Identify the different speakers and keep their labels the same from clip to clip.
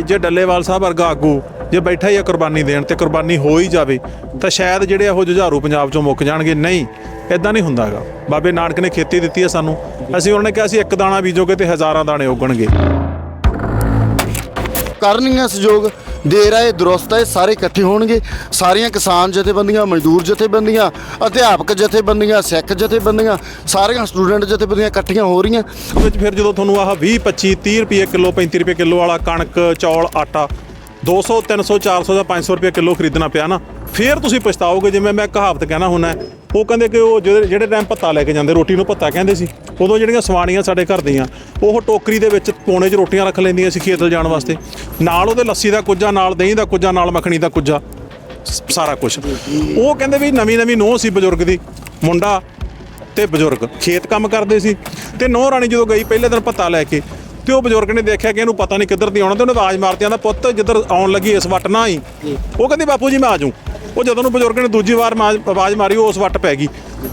Speaker 1: ਜੇ ਡੱਲੇਵਾਲ ਸਾਹਿਬ ਵਰਗਾ ਆਗੂ ਜੇ ਬੈਠਾ ਹੀ ਆ ਕੁਰਬਾਨੀ ਦੇਣ ਤੇ ਕੁਰਬਾਨੀ ਹੋ ਹੀ ਜਾਵੇ, ਤਾਂ ਸ਼ਾਇਦ ਜਿਹੜੇ ਉਹ ਜੁਝਾਰੂ ਪੰਜਾਬ ਚੋਂ ਮੁੱਕ ਜਾਣਗੇ। ਨਹੀਂ ਇਦਾਂ ਨਹੀਂ ਹੁੰਦਾਗਾ ਬਾਬੇ ਨਾਨਕ ਨੇ ਖੇਤੀ ਦਿੱਤੀ ਹੈ ਸਾਨੂੰ। ਅਸੀਂ ਉਹਨਾਂ ਨੇ ਕਿਹਾ ਸੀ, ਇੱਕ ਦਾਣਾ ਬੀਜੋਗੇ ਤੇ ਹਜ਼ਾਰਾਂ ਦਾਣੇ ਉੱਗਣਗੇ।
Speaker 2: ਕਰਨਗੀਆਂ ਸਹਿਯੋਗ ਦੇ ਰਹੇ ਦਰੁਸਤ ਹੈ ਸਾਰੇ ਇਕੱਠੇ ਹੋਣਗੇ। ਸਾਰੀਆਂ ਕਿਸਾਨ ਜਥੇਬੰਦੀਆਂ, ਮਜ਼ਦੂਰ ਜਥੇਬੰਦੀਆਂ, ਅਧਿਆਪਕ ਜਥੇਬੰਦੀਆਂ, ਸਿੱਖ ਜਥੇਬੰਦੀਆਂ, ਸਾਰੀਆਂ ਸਟੂਡੈਂਟ ਜਥੇਬੰਦੀਆਂ ਇਕੱਠੀਆਂ ਹੋ ਰਹੀਆਂ।
Speaker 1: ਵਿੱਚ ਫਿਰ ਜਦੋਂ ਤੁਹਾਨੂੰ ਆਹ 20 25 30 ਰੁਪਏ ਕਿਲੋ 35 ਰੁਪਏ ਕਿਲੋ ਵਾਲਾ ਕਣਕ, ਚੌਲ, ਆਟਾ 200 300 400 ਜਾਂ 500 ਰੁਪਏ ਕਿਲੋ ਖਰੀਦਣਾ ਪਿਆ ਨਾ, ਫਿਰ ਤੁਸੀਂ ਪਛਤਾਓਗੇ, ਜਿਵੇਂ ਮੈਂ ਕਹਾਵਤ ਕਹਿਣਾ ਹੁੰਦਾ ਉਹ ਕਹਿੰਦੇ ਕਿ ਉਹ ਜਿਹੜੇ ਜਿਹੜੇ ਟਾਈਮ ਭੱਤਾ ਲੈ ਕੇ ਜਾਂਦੇ, ਰੋਟੀ ਨੂੰ ਭੱਤਾ ਕਹਿੰਦੇ ਸੀ, ਉਦੋਂ ਜਿਹੜੀਆਂ ਸਵਾਣੀਆਂ ਸਾਡੇ ਘਰ ਦੀਆਂ, ਉਹ ਟੋਕਰੀ ਦੇ ਵਿੱਚ ਪੌਣੇ 'ਚ ਰੋਟੀਆਂ ਰੱਖ ਲੈਂਦੀਆਂ ਸੀ ਖੇਤ ਜਾਣ ਵਾਸਤੇ। ਨਾਲ ਉਹਦੇ ਲੱਸੀ ਦਾ ਕੁੱਜਾ, ਨਾਲ ਦਹੀਂ ਦਾ ਕੁੱਜਾ, ਨਾਲ ਮੱਖਣੀ ਦਾ ਕੁੱਜਾ ਸਾਰਾ ਕੁਝ ਉਹ ਕਹਿੰਦੇ ਵੀ ਨਵੀਂ ਨਵੀਂ ਨੋਹ ਸੀ ਬਜ਼ੁਰਗ ਦੀ, ਮੁੰਡਾ ਤੇ ਬਜ਼ੁਰਗ, ਖੇਤ ਕੰਮ ਕਰਦੇ ਸੀ। ਤੇ ਨੌ ਰਾਣੀ ਜਦੋਂ ਗਈ, ਪਹਿਲੇ ਦਿਨ ਪਤਾ ਲੈ ਕੇ, ਤੇ ਉਹ ਬਜ਼ੁਰਗ ਨੇ ਦੇਖਿਆ ਕਿ ਇਹਨੂੰ ਪਤਾ ਨਹੀਂ ਕਿੱਧਰ ਦੀ ਆਉਣਾ, ਤੇ ਉਹਨੇ ਆਵਾਜ਼ ਮਾਰਤੀ ਆਂਦਾ ਪੁੱਤ ਜਿੱਧਰ ਆਉਣ ਲੱਗੀ, ਇਸ ਵੱਟ ਨਾ ਹੀ। ਉਹ ਕਹਿੰਦੀ, ਬਾਪੂ ਜੀ, ਮੈਂ ਆ ਜਾਊਂ। ਉਹ ਜਦੋਂ ਨੂੰ ਬਜ਼ੁਰਗ ਨੇ ਦੂਜੀ ਵਾਰ ਮਾ- ਆਵਾਜ਼ ਮਾਰੀ ਉਹ ਉਸ ਵੱਟ ਪੈ ਗਈ।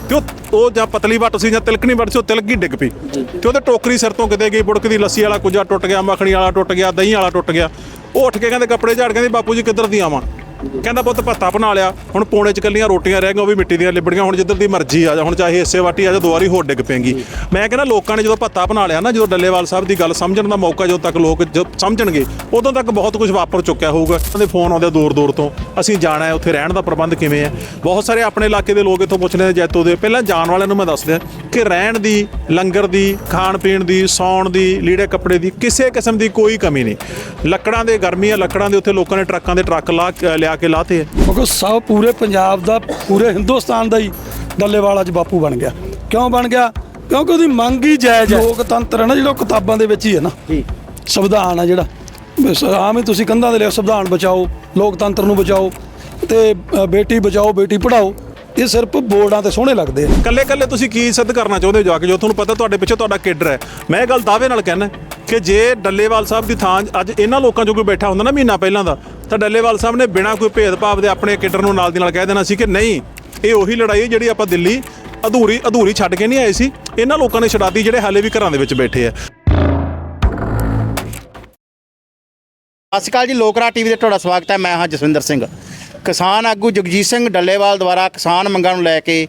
Speaker 1: ਤੇ ਉਹ ਉਹ ਜਾਂ ਪਤਲੀ ਵੱਟ ਸੀ ਜਾਂ ਤਿਲਕਣੀ ਵੱਟ ਸੀ ਉਹ ਤਿਲਕ ਗਈ ਡਿੱਗ ਪਈ। ਤੇ ਉਹਦੇ ਟੋਕਰੀ ਸਿਰ ਤੋਂ ਕਿਤੇ ਗਈ ਬੁੜਕਦੀ ਲੱਸੀ ਵਾਲਾ ਕੁੱਜਾ ਟੁੱਟ ਗਿਆ ਮੱਖਣੀ ਵਾਲਾ ਟੁੱਟ ਗਿਆ ਦਹੀਂ ਵਾਲਾ ਟੁੱਟ ਗਿਆ। ਉਹ ਉੱਠ ਕੇ ਕਹਿੰਦੇ ਕੱਪੜੇ ਝਾੜ ਕਹਿੰਦੀ ਬਾਪੂ ਜੀ ਕਿੱਧਰ ਦੀ ਆਵਾਂ ਕਹਿੰਦਾ ਪੁੱਤ ਭੱਤਾ ਬਣਾ ਲਿਆ। ਹੁਣ ਪੌਣੇ ਚ ਕੱਲੀਆਂ ਰੋਟੀਆਂ ਰਹਿ ਗਈਆਂ, ਉਹ ਵੀ ਮਿੱਟੀ ਦੀਆਂ ਲਿਬੜੀਆਂ, ਹੁਣ ਜਿੱਧਰ ਦੀ ਮਰਜ਼ੀ ਆ ਜਾ, ਹੁਣ ਚਾਹੇ ਹਿੱਸੇ ਵਾਟੀ ਆ ਜਾ ਦੁਆਰੀ ਹੋਰ ਡਿੱਗ ਪੈਂਗੀ। ਮੈਂ ਕਹਿੰਦਾ ਲੋਕਾਂ ਨੇ ਜਦੋਂ ਭੱਤਾ ਬਣਾ ਲਿਆ ਨਾ, ਜਦੋਂ ਡੱਲੇਵਾਲ ਸਾਹਿਬ ਦੀ ਗੱਲ ਸਮਝਣ ਦਾ ਮੌਕਾ ਜਦੋਂ ਤੱਕ ਲੋਕ ਜਦੋਂ ਸਮਝਣਗੇ, ਉਦੋਂ ਤੱਕ ਬਹੁਤ ਕੁਝ ਵਾਪਰ ਚੁੱਕਿਆ ਹੋਊਗਾ। ਉਹਨਾਂ ਦੇ ਫੋਨ ਆਉਂਦੇ ਦੂਰ ਦੂਰ ਤੋਂ, ਅਸੀਂ ਜਾਣਾ ਹੈ, ਉੱਥੇ ਰਹਿਣ ਦਾ ਪ੍ਰਬੰਧ ਕਿਵੇਂ ਹੈ? ਬਹੁਤ ਸਾਰੇ ਆਪਣੇ ਇਲਾਕੇ ਦੇ ਲੋਕ ਇੱਥੋਂ ਪੁੱਛਦੇ ਨੇ ਜੈਤੋ ਦੇ। ਪਹਿਲਾਂ ਜਾਣ ਵਾਲਿਆਂ ਨੂੰ ਮੈਂ ਦੱਸ ਦਿਆਂ ਕਿ ਰਹਿਣ ਦੀ, ਲੰਗਰ ਦੀ, ਖਾਣ ਪੀਣ ਦੀ, ਸੌਣ ਦੀ, ਲੀੜੇ ਕੱਪੜੇ ਦੀ ਕਿਸੇ ਕਿਸਮ ਦੀ ਕੋਈ ਕਮੀ ਨਹੀਂ। ਲੱਕੜਾਂ ਦੇ, ਗਰਮੀਆਂ ਲੱਕੜਾਂ ਦੇ ਉੱਥੇ ਲੋਕਾਂ ਨੇ ਟਰੱਕਾਂ ਦੇ ਟਰੱਕ ਲਾ ਕੇ- ਲਿਆ ਕੇ ਲਾਤੇ ਹੈ
Speaker 3: ਕਿਉਂਕਿ ਸਭ ਪੂਰੇ ਪੰਜਾਬ ਦਾ ਪੂਰੇ ਹਿੰਦੁਸਤਾਨ ਦਾ ਹੀ ਡੱਲੇਵਾਲ ਅੱਜ ਬਾਪੂ ਬਣ ਗਿਆ। ਕਿਉਂ ਬਣ ਗਿਆ? ਕਿਉਂਕਿ ਉਹਦੀ ਮੰਗ ਹੀ ਜਾਇਜ਼ ਹੈ। ਲੋਕਤੰਤਰ ਹੈ ਨਾ ਜਿਹੜਾ ਉਹ ਕਿਤਾਬਾਂ ਦੇ ਵਿੱਚ ਹੀ ਹੈ ਨਾ। ਜੀ। ਸੰਵਿਧਾਨ ਹੈ ਜਿਹੜਾ। ਬਸ ਆਮ ਹੀ ਤੁਸੀਂ ਕੰਧਾਂ ਦੇ ਲਿਖ ਸੰਵਿਧਾਨ ਬਚਾਓ ਲੋਕਤੰਤਰ ਨੂੰ ਬਚਾਓ ਤੇ ਅ, ਬੇਟੀ ਬਚਾਓ ਬੇਟੀ ਪੜਾਓ ਇਹ ਸਿਰਫ ਬੋਰਡਾਂ ਤੇ ਸੋਹਣੇ ਲੱਗਦੇ ਆ।
Speaker 1: ਕੱਲੇ ਕੱਲੇ ਤੁਸੀਂ ਕੀ ਸਿੱਧ ਕਰਨਾ ਚਾਹੁੰਦੇ ਹੋ ਜਾ ਕੇ? ਜੋ ਤੁਹਾਨੂੰ ਪਤਾ ਤੁਹਾਡੇ ਪਿੱਛੇ ਤੁਹਾਡਾ ਕੇਡਰ ਹੈ। ਮੈਂ ਇਹ ਗੱਲ ਦਾਅਵੇ ਨਾਲ ਕਹਿਣਾ ਕਿ ਜੇ ਡੱਲੇਵਾਲ ਸਾਹਿਬ ਦੀ ਥਾਂ ਅੱਜ ਇਹਨਾਂ ਲੋਕਾਂ ਚੋਂ ਕੋਈ ਬੈਠਾ ਹੁੰਦਾ ਨਾ ਮਹੀਨਾ ਪਹਿਲਾਂ ਦਾ ਤਾਂ ਡੱਲੇਵਾਲ ਸਾਹਿਬ ਨੇ ਬਿਨਾਂ ਕੋਈ ਭੇਦਭਾਵ ਦੇ ਆਪਣੇ ਕਿਡਰ ਨੂੰ ਨਾਲ ਦੀ ਨਾਲ ਕਹਿ ਦੇਣਾ ਸੀ ਕਿ ਨਹੀਂ, ਇਹ ਉਹੀ ਲੜਾਈ ਹੈ ਜਿਹੜੀ ਆਪਾਂ ਦਿੱਲੀ ਅਧੂਰੀ ਅਧੂਰੀ ਛੱਡ ਕੇ ਨਹੀਂ ਆਏ ਸੀ। ਇਹਨਾਂ ਲੋਕਾਂ ਨੇ ਛਡਾਤੀ ਜਿਹੜੇ ਹਾਲੇ ਵੀ ਘਰਾਂ ਦੇ ਵਿੱਚ ਬੈਠੇ ਆ।
Speaker 4: ਸਤਿ ਸ਼੍ਰੀ ਅਕਾਲ ਜੀ ਲੋਕਰਾ ਟੀਵੀ ਤੇ ਤੁਹਾਡਾ ਸਵਾਗਤ ਹੈ। ਮੈਂ ਹਾਂ ਜਸਵਿੰਦਰ ਸਿੰਘ। ਕਿਸਾਨ ਆਗੂ ਜਗਜੀਤ ਸਿੰਘ ਡੱਲੇਵਾਲ ਦੁਆਰਾ ਕਿਸਾਨ ਮੰਗਾਂ ਨੂੰ ਲੈ ਕੇ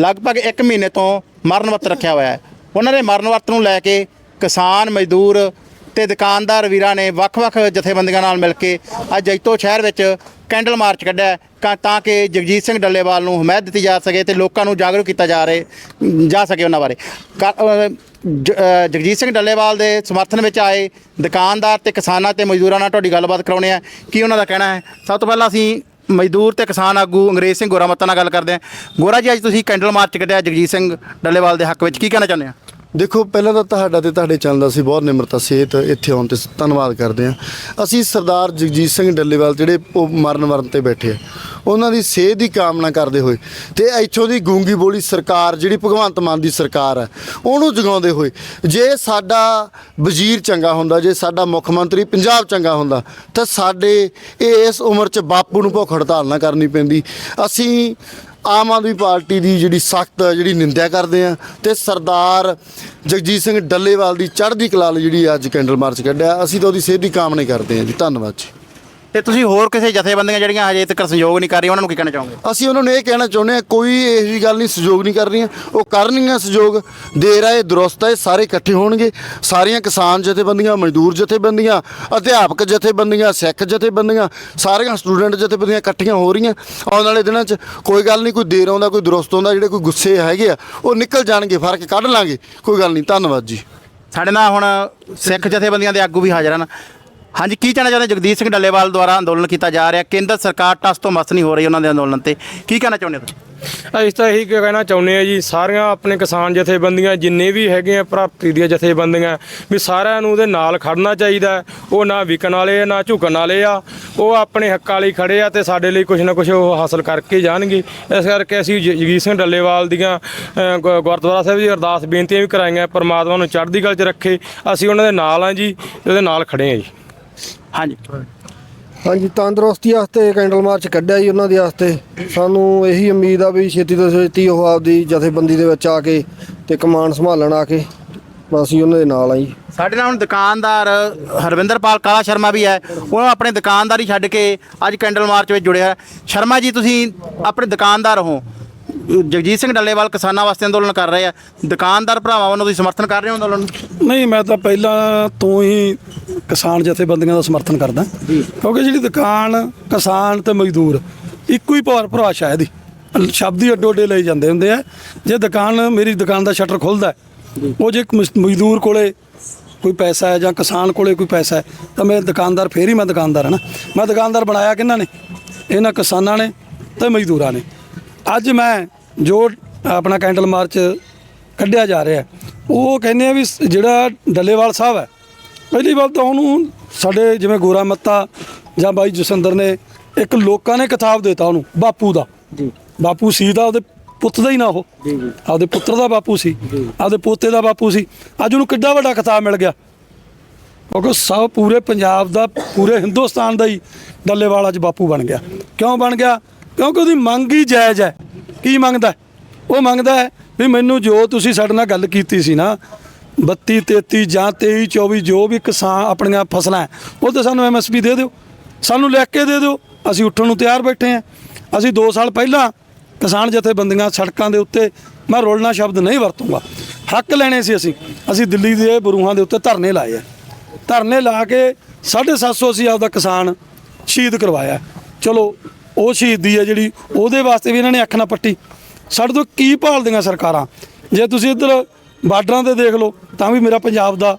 Speaker 4: ਲਗਭਗ 1 ਮਹੀਨੇ ਤੋਂ ਮਰਨ ਵਰਤ ਰੱਖਿਆ ਹੋਇਆ ਹੈ। ਉਹਨਾਂ ਨੇ ਮਰਨ ਵਰਤ ਨੂੰ ਲੈ ਕੇ ਕਿਸਾਨ ਮਜ਼ਦੂਰ ਤੇ ਦੁਕਾਨਦਾਰ ਵੀਰਾਂ ਨੇ ਵੱਖ-ਵੱਖ ਜਥੇਬੰਦੀਆਂ ਨਾਲ ਮਿਲ ਕੇ ਅੱਜ ਜੈਤੋ ਸ਼ਹਿਰ ਵਿੱਚ ਕੈਂਡਲ ਮਾਰਚ ਕੱਢਿਆ ਹੈ ਤਾਂ ਕਿ ਜਗਜੀਤ ਸਿੰਘ ਡੱਲੇਵਾਲ ਨੂੰ ਹਮਾਇਤ ਦਿੱਤੀ ਜਾ ਸਕੇ ਤੇ ਲੋਕਾਂ ਨੂੰ ਜਾਗਰੂਕ ਕੀਤਾ ਜਾ ਰਹੇ, ਜਾ ਸਕੇ ਉਹਨਾਂ ਬਾਰੇ। ਕ- ਜਗਜੀਤ ਸਿੰਘ ਡੱਲੇਵਾਲ ਦੇ ਸਮਰਥਨ ਵਿੱਚ ਆਏ ਦੁਕਾਨਦਾਰ ਤੇ ਕਿਸਾਨਾਂ ਤੇ ਮਜ਼ਦੂਰਾਂ ਨਾਲ ਤੁਹਾਡੀ ਗੱਲਬਾਤ ਕਰਾਉਣੇ ਆ ਕੀ ਉਹਨਾਂ ਦਾ ਕਹਿਣਾ ਹੈ? ਸਭ ਤੋਂ ਪਹਿਲਾਂ ਅਸੀਂ ਮਜ਼ਦੂਰ ਤੇ ਕਿਸਾਨ ਆਗੂ ਅੰਗਰੇਜ਼ ਸਿੰਘ ਗੋਰਾ ਮੱਤਾ ਨਾਲ ਗੱਲ ਕਰਦੇ ਹਾਂ। ਗੋਰਾ ਜੀ, ਅੱਜ ਤੁਸੀਂ ਕੈਂਡਲ ਮਾਰਚ ਕੱਢਿਆ ਜਗਜੀਤ ਸਿੰਘ ਡੱਲੇਵਾਲ ਦੇ ਹੱਕ ਵਿੱਚ, ਕੀ ਕਹਿਣਾ ਚਾਹੁੰਦੇ ਆ
Speaker 2: ਦੇਖੋ, ਪਹਿਲਾਂ ਤਾਂ ਤੁਹਾਡਾ ਤੇ ਤੁਹਾਡੇ ਚੈਨਲ ਦਾ ਅਸੀਂ ਬਹੁਤ ਨਿਮਰਤਾ, ਸਹਿਤ ਇੱਥੇ ਆਉਣ ਤੇ ਧੰਨਵਾਦ ਕਰਦੇ ਹਾਂ। ਅਸੀਂ ਸਰਦਾਰ ਜਗਜੀਤ ਸਿੰਘ ਡੱਲੇਵਾਲ ਜਿਹੜੇ ਉਹ ਮਰਨ ਵਰਨ ਤੇ ਬੈਠੇ ਆ। ਉਹਨਾਂ ਦੀ ਸਿਹਤ ਦੀ ਕਾਮਨਾ ਕਰਦੇ ਹੋਏ ਤੇ ਇੱਥੋਂ ਦੀ ਗੂੰਗੀ ਬੋਲੀ ਸਰਕਾਰ, ਜਿਹੜੀ ਭਗਵੰਤ ਮਾਨ ਦੀ ਸਰਕਾਰ ਹੈ ਉਹਨੂੰ ਜਗਾਉਂਦੇ ਹੋਏ ਜੇ ਸਾਡਾ ਵਜ਼ੀਰ ਚੰਗਾ ਹੁੰਦਾ, ਜੇ ਸਾਡਾ ਮੁੱਖ ਮੰਤਰੀ ਪੰਜਾਬ ਚੰਗਾ ਹੁੰਦਾ, ਤਾਂ ਸਾਡੇ ਇਹ ਇਸ ਉਮਰ 'ਚ ਬਾਪੂ ਨੂੰ ਭੁੱਖ ਹੜਤਾਲ ਨਾ ਕਰਨੀ ਪੈਂਦੀ। ਅਸੀਂ ਆਮ ਆਦਮੀ ਪਾਰਟੀ ਦੀ ਜਿਹੜੀ ਸਖਤ ਜਿਹੜੀ ਨਿੰਦਿਆ ਕਰਦੇ ਆ ਤੇ ਸਰਦਾਰ ਜਗਜੀਤ ਸਿੰਘ ਡੱਲੇਵਾਲ ਦੀ ਚੜ੍ਹਦੀ ਕਲਾ ਲਈ ਜਿਹੜੀ ਅੱਜ ਕੈਂਡਲ ਮਾਰਚ ਕੱਢਿਆ, ਅਸੀਂ ਤਾਂ ਉਹਦੀ ਸਿਹਤ ਦੀ ਕਾਮਨਾ ਕਰਦੇ ਹਾਂ ਜੀ। ਧੰਨਵਾਦ ਜੀ।
Speaker 4: ਤੇ ਤੁਸੀਂ ਹੋਰ ਕਿਸੇ ਜਥੇਬੰਦੀਆਂ ਜਿਹੜੀਆਂ ਹਜੇ ਤੱਕ ਸਹਿਯੋਗ ਨਹੀਂ ਕਰ ਰਹੀਆਂ ਉਹਨਾਂ ਨੂੰ ਕੀ ਕਹਿਣਾ ਚਾਹੋਗੇ?
Speaker 2: ਅਸੀਂ ਉਹਨਾਂ ਨੂੰ ਇਹ ਕਹਿਣਾ ਚਾਹੁੰਦੇ ਆ ਕੋਈ ਇਹੋ ਜਿਹੀ ਗੱਲ ਨਹੀਂ ਸਹਿਯੋਗ ਨਹੀਂ ਕਰ ਰਹੀਆਂ। ਉਹ ਕਰਨਗੀਆਂ ਸਹਿਯੋਗ ਦੇ ਰਹੇ ਦਰੁਸਤ ਹੈ ਸਾਰੇ ਇਕੱਠੇ ਹੋਣਗੇ। ਸਾਰੀਆਂ ਕਿਸਾਨ ਜਥੇਬੰਦੀਆਂ ਮਜ਼ਦੂਰ ਜਥੇਬੰਦੀਆਂ ਅਧਿਆਪਕ ਜਥੇਬੰਦੀਆਂ ਸਿੱਖ ਜਥੇਬੰਦੀਆਂ ਸਾਰੀਆਂ ਸਟੂਡੈਂਟ ਜਥੇਬੰਦੀਆਂ ਇਕੱਠੀਆਂ ਹੋ ਰਹੀਆਂ। ਆਉਣ ਵਾਲੇ ਦਿਨਾਂ 'ਚ ਕੋਈ ਗੱਲ ਨਹੀਂ ਕੋਈ ਦੇਰ ਆਉਂਦਾ ਕੋਈ ਦਰੁਸਤ ਆਉਂਦਾ ਜਿਹੜੇ ਕੋਈ ਗੁੱਸੇ ਹੈਗੇ ਆ ਉਹ ਨਿਕਲ ਜਾਣਗੇ ਫ਼ਰਕ ਕੱਢ ਲਾਂਗੇ। ਕੋਈ ਗੱਲ ਨਹੀਂ ਧੰਨਵਾਦ ਜੀ।
Speaker 4: ਸਾਡੇ ਨਾਲ ਹੁਣ ਸਿੱਖ ਜਥੇਬੰਦੀਆਂ ਦੇ ਆਗੂ ਵੀ ਹਾਜ਼ਰ ਹਨ। ਹਾਂਜੀ ਕੀ ਕਹਿਣਾ ਚਾਹੁੰਦੇ ਜਗਦੀਸ਼ ਸਿੰਘ ਡੱਲੇਵਾਲ ਦੁਆਰਾ ਅੰਦੋਲਨ ਕੀਤਾ ਜਾ ਰਿਹਾ। ਕੇਂਦਰ ਸਰਕਾਰ ਟਸ ਤੋਂ ਮਸ ਨਹੀਂ ਹੋ ਰਹੀ ਉਹਨਾਂ ਦੇ ਅੰਦੋਲਨ ਤੇ। ਕੀ ਕਹਿਣਾ ਚਾਹੁੰਦੇ ਹੋ ਤੁਸੀਂ?
Speaker 5: ਅਸੀਂ ਤਾਂ ਇਹੀ ਕਹਿਣਾ ਚਾਹੁੰਦੇ ਆ ਜੀ ਸਾਰੀਆਂ ਆਪਣੇ ਕਿਸਾਨ ਜਥੇਬੰਦੀਆਂ ਜਿੰਨੇ ਵੀ ਹੈਗੇ ਆ ਪ੍ਰਾਪਤੀ ਦੀਆਂ ਜਥੇਬੰਦੀਆਂ ਵੀ ਸਾਰਿਆਂ ਨੂੰ ਉਹਦੇ ਨਾਲ ਖੜਨਾ ਚਾਹੀਦਾ ਉਹ ਨਾ ਵਿਕਣ ਵਾਲੇ ਆ ਨਾ ਝੁਕਣ ਵਾਲੇ ਆ। ਉਹ ਆਪਣੇ ਹੱਕਾਂ ਲਈ ਖੜੇ ਆ ਤੇ ਸਾਡੇ ਲਈ ਕੁਝ ਨਾ ਕੁਝ ਉਹ ਹਾਸਲ ਕਰਕੇ ਜਾਣਗੇ। ਇਸ ਕਰਕੇ ਅਸੀਂ ਜ- ਜਗਜੀਤ ਸਿੰਘ ਡੱਲੇਵਾਲ ਦੀਆਂ ਅ, ਗੁਰਦੁਆਰਾ ਸਾਹਿਬ ਦੀ ਅਰਦਾਸ ਬੇਨਤੀਆਂ ਵੀ ਕਰਾਈਆਂ ਪਰਮਾਤਮਾ ਨੂੰ ਚੜ੍ਹਦੀ ਗੱਲ 'ਚ ਰੱਖੇ। ਅਸੀਂ ਉਹਨਾਂ ਦੇ ਨਾਲ ਆ ਜੀ ਤੇ ਉਹਦੇ ਨਾਲ ਖੜੇ ਆ ਜੀ।
Speaker 4: ਹਾਂਜੀ।
Speaker 6: ਹਾਂਜੀ ਤੰਦਰੁਸਤੀ ਵਾਸਤੇ ਕੈਂਡਲ ਮਾਰਚ ਕੱਢਿਆ ਜੀ ਉਹਨਾਂ ਦੇ ਵਾਸਤੇ। ਸਾਨੂੰ ਇਹੀ ਉਮੀਦ ਆ ਵੀ ਛੇਤੀ ਤੋਂ ਛੇਤੀ ਉਹ ਆਪਦੀ ਜਥੇਬੰਦੀ ਦੇ ਵਿੱਚ ਆ ਕੇ ਤੇ ਕਮਾਨ ਸੰਭਾਲਣ ਆ ਕੇ ਅਸੀਂ ਉਹਨਾਂ ਦੇ ਨਾਲ ਆ ਜੀ।
Speaker 4: ਸਾਡੇ ਨਾਲ ਹੁਣ ਦੁਕਾਨਦਾਰ ਹਰਵਿੰਦਰਪਾਲ ਕਾਲਾ ਸ਼ਰਮਾ ਵੀ ਹੈ। ਉਹ ਆਪਣੇ ਦੁਕਾਨਦਾਰੀ ਛੱਡ ਕੇ ਅੱਜ ਕੈਂਡਲ ਮਾਰਚ ਵਿੱਚ ਜੁੜਿਆ। ਹੈ। ਸ਼ਰਮਾ ਜੀ ਤੁਸੀਂ ਆਪਣੇ ਦੁਕਾਨਦਾਰ ਹੋ। ਜਗਜੀਤ ਸਿੰਘ ਡੱਲੇਵਾਲ ਕਿਸਾਨਾਂ ਵਾਸਤੇ ਅੰਦੋਲਨ ਕਰ ਰਹੇ ਆ। ਦੁਕਾਨਦਾਰ ਭਰਾਵਾਂ ਵੱਲੋਂ ਤੁਸੀਂ ਸਮਰਥਨ ਕਰ ਰਹੇ ਹੋ ਅੰਦੋਲਨ ਨੂੰ?
Speaker 3: ਨਹੀਂ ਮੈਂ ਤਾਂ ਪਹਿਲਾਂ ਤੋਂ ਹੀ ਕਿਸਾਨ ਜਥੇਬੰਦੀਆਂ ਦਾ ਸਮਰਥਨ ਕਰਦਾ। ਕਿਉਂਕਿ ਜਿਹੜੀ ਦੁਕਾਨ ਕਿਸਾਨ ਤੇ ਮਜ਼ਦੂਰ ਇੱਕੋ ਹੀ ਭਾਰ ਭਰਾਸ਼ਾ ਹੈ। ਇਹਦੀ ਸ਼ਬਦ ਹੀ ਅੱਡੋ ਅੱਡੇ ਲਈ ਜਾਂਦੇ ਹੁੰਦੇ ਆ। ਜੇ ਦੁਕਾਨ ਮੇਰੀ ਦੁਕਾਨ ਦਾ ਸ਼ਟਰ ਖੁੱਲਦਾ ਹੈ, ਉਹ ਜੇ ਮਜ਼ਦੂਰ ਕੋਲੇ ਕੋਈ ਪੈਸਾ ਹੈ ਜਾਂ ਕਿਸਾਨ ਕੋਲੇ ਕੋਈ ਪੈਸਾ ਹੈ ਤਾਂ ਮੈਂ ਦੁਕਾਨਦਾਰ ਫੇਰ ਹੀ ਮੈਂ ਦੁਕਾਨਦਾਰ ਹਾਂ ਨਾ। ਮੈਂ ਦੁਕਾਨਦਾਰ ਬਣਾਇਆ ਕਿਹਨਾਂ ਨੇ? ਇਹਨਾਂ ਕਿਸਾਨਾਂ ਨੇ ਤੇ ਮਜ਼ਦੂਰਾਂ ਨੇ। ਅੱਜ ਮੈਂ ਜੋ ਆਪਣਾ ਕੈਂਡਲ ਮਾਰਚ ਕੱਢਿਆ ਜਾ ਰਿਹਾ ਉਹ ਕਹਿੰਦੇ ਆ ਵੀ ਜਿਹੜਾ ਡੱਲੇਵਾਲ ਸਾਹਿਬ ਹੈ ਪਹਿਲੀ ਵਾਰ ਤਾਂ ਉਹਨੂੰ ਸਾਡੇ ਜਿਵੇਂ ਗੋਰਾ ਮੱਤਾ ਜਾਂ ਬਾਈ ਜਸਵਿੰਦਰ ਨੇ ਇੱਕ ਲੋਕਾਂ ਨੇ ਕਿਤਾਬ ਦਿੱਤਾ ਉਹਨੂੰ ਬਾਪੂ ਦਾ। ਜੀ। ਬਾਪੂ ਸੀ ਦਾ ਉਹਦੇ ਪੁੱਤ ਦਾ ਹੀ ਨਾ ਉਹ। ਜੀ ਜੀ। ਆਪਦੇ ਪੁੱਤਰ ਦਾ ਬਾਪੂ ਸੀ ਆਪਦੇ ਪੋਤੇ ਦਾ ਬਾਪੂ ਸੀ। ਅੱਜ ਉਹਨੂੰ ਕਿੱਡਾ ਵੱਡਾ ਕਿਤਾਬ ਮਿਲ ਗਿਆ। ਕਿਉਂਕਿ ਸਭ ਪੂਰੇ ਪੰਜਾਬ ਦਾ ਪੂਰੇ ਹਿੰਦੁਸਤਾਨ ਦਾ ਹੀ ਡੱਲੇਵਾਲ ਅੱਜ ਬਾਪੂ ਬਣ ਗਿਆ। ਕਿਉਂ ਬਣ ਗਿਆ? ਕਿਉਂਕਿ ਉਹਦੀ ਮੰਗ ਹੀ ਜਾਇਜ਼ ਹੈ। ਕੀ ਮੰਗਦਾ ਉਹ ਮੰਗਦਾ ਹੈ ਵੀ ਮੈਨੂੰ ਜੋ ਤੁਸੀਂ ਸਾਡੇ ਨਾਲ ਗੱਲ ਕੀਤੀ ਸੀ ਨਾ 32 33 ਜਾਂ 23 24 ਜੋ ਵੀ ਕਿਸਾਨ ਆਪਣੀਆਂ ਫਸਲਾਂ ਹੈ, ਉਹ ਤੇ ਸਾਨੂੰ ਐਮਐਸਪੀ ਦੇ ਦਿਓ। ਸਾਨੂੰ ਲਿਖ ਕੇ ਦੇ ਦਿਓ। ਅਸੀਂ ਉੱਠਣ ਨੂੰ ਤਿਆਰ ਬੈਠੇ ਹਾਂ। ਅਸੀਂ 2 ਸਾਲ ਪਹਿਲਾਂ ਕਿਸਾਨ ਜਥੇਬੰਦੀਆਂ ਸੜਕਾਂ ਦੇ ਉੱਤੇ ਮੈਂ ਰੋਲਣਾ ਸ਼ਬਦ ਨਹੀਂ ਵਰਤੂੰਗਾ। ਹੱਕ ਲੈਣੇ ਸੀ ਅਸੀਂ। ਅਸੀਂ ਦਿੱਲੀ ਦੇ ਬਰੂਹਾਂ ਦੇ ਉੱਤੇ ਧਰਨੇ ਲਾਏ ਆ। ਧਰਨੇ ਲਾ ਕੇ 750 ਅਸੀਂ ਆਪਦਾ ਕਿਸਾਨ ਸ਼ਹੀਦ ਕਰਵਾਇਆ। ਚਲੋ ਉਹ ਸ਼ਹੀਦੀ ਹੈ ਜਿਹੜੀ, ਉਹਦੇ ਵਾਸਤੇ ਵੀ ਇਹਨਾਂ ਨੇ ਅੱਖ ਨਾ ਪੱਟੀ। ਸਾਡੇ ਤੋਂ ਕੀ ਭਾਲਦੀਆਂ ਸਰਕਾਰਾਂ? ਜੇ ਤੁਸੀਂ ਇੱਧਰ ਬਾਰਡਰਾਂ ਤੇ ਦੇਖ ਲਓ, ਤਾਂ ਵੀ ਮੇਰਾ ਪੰਜਾਬ ਦਾ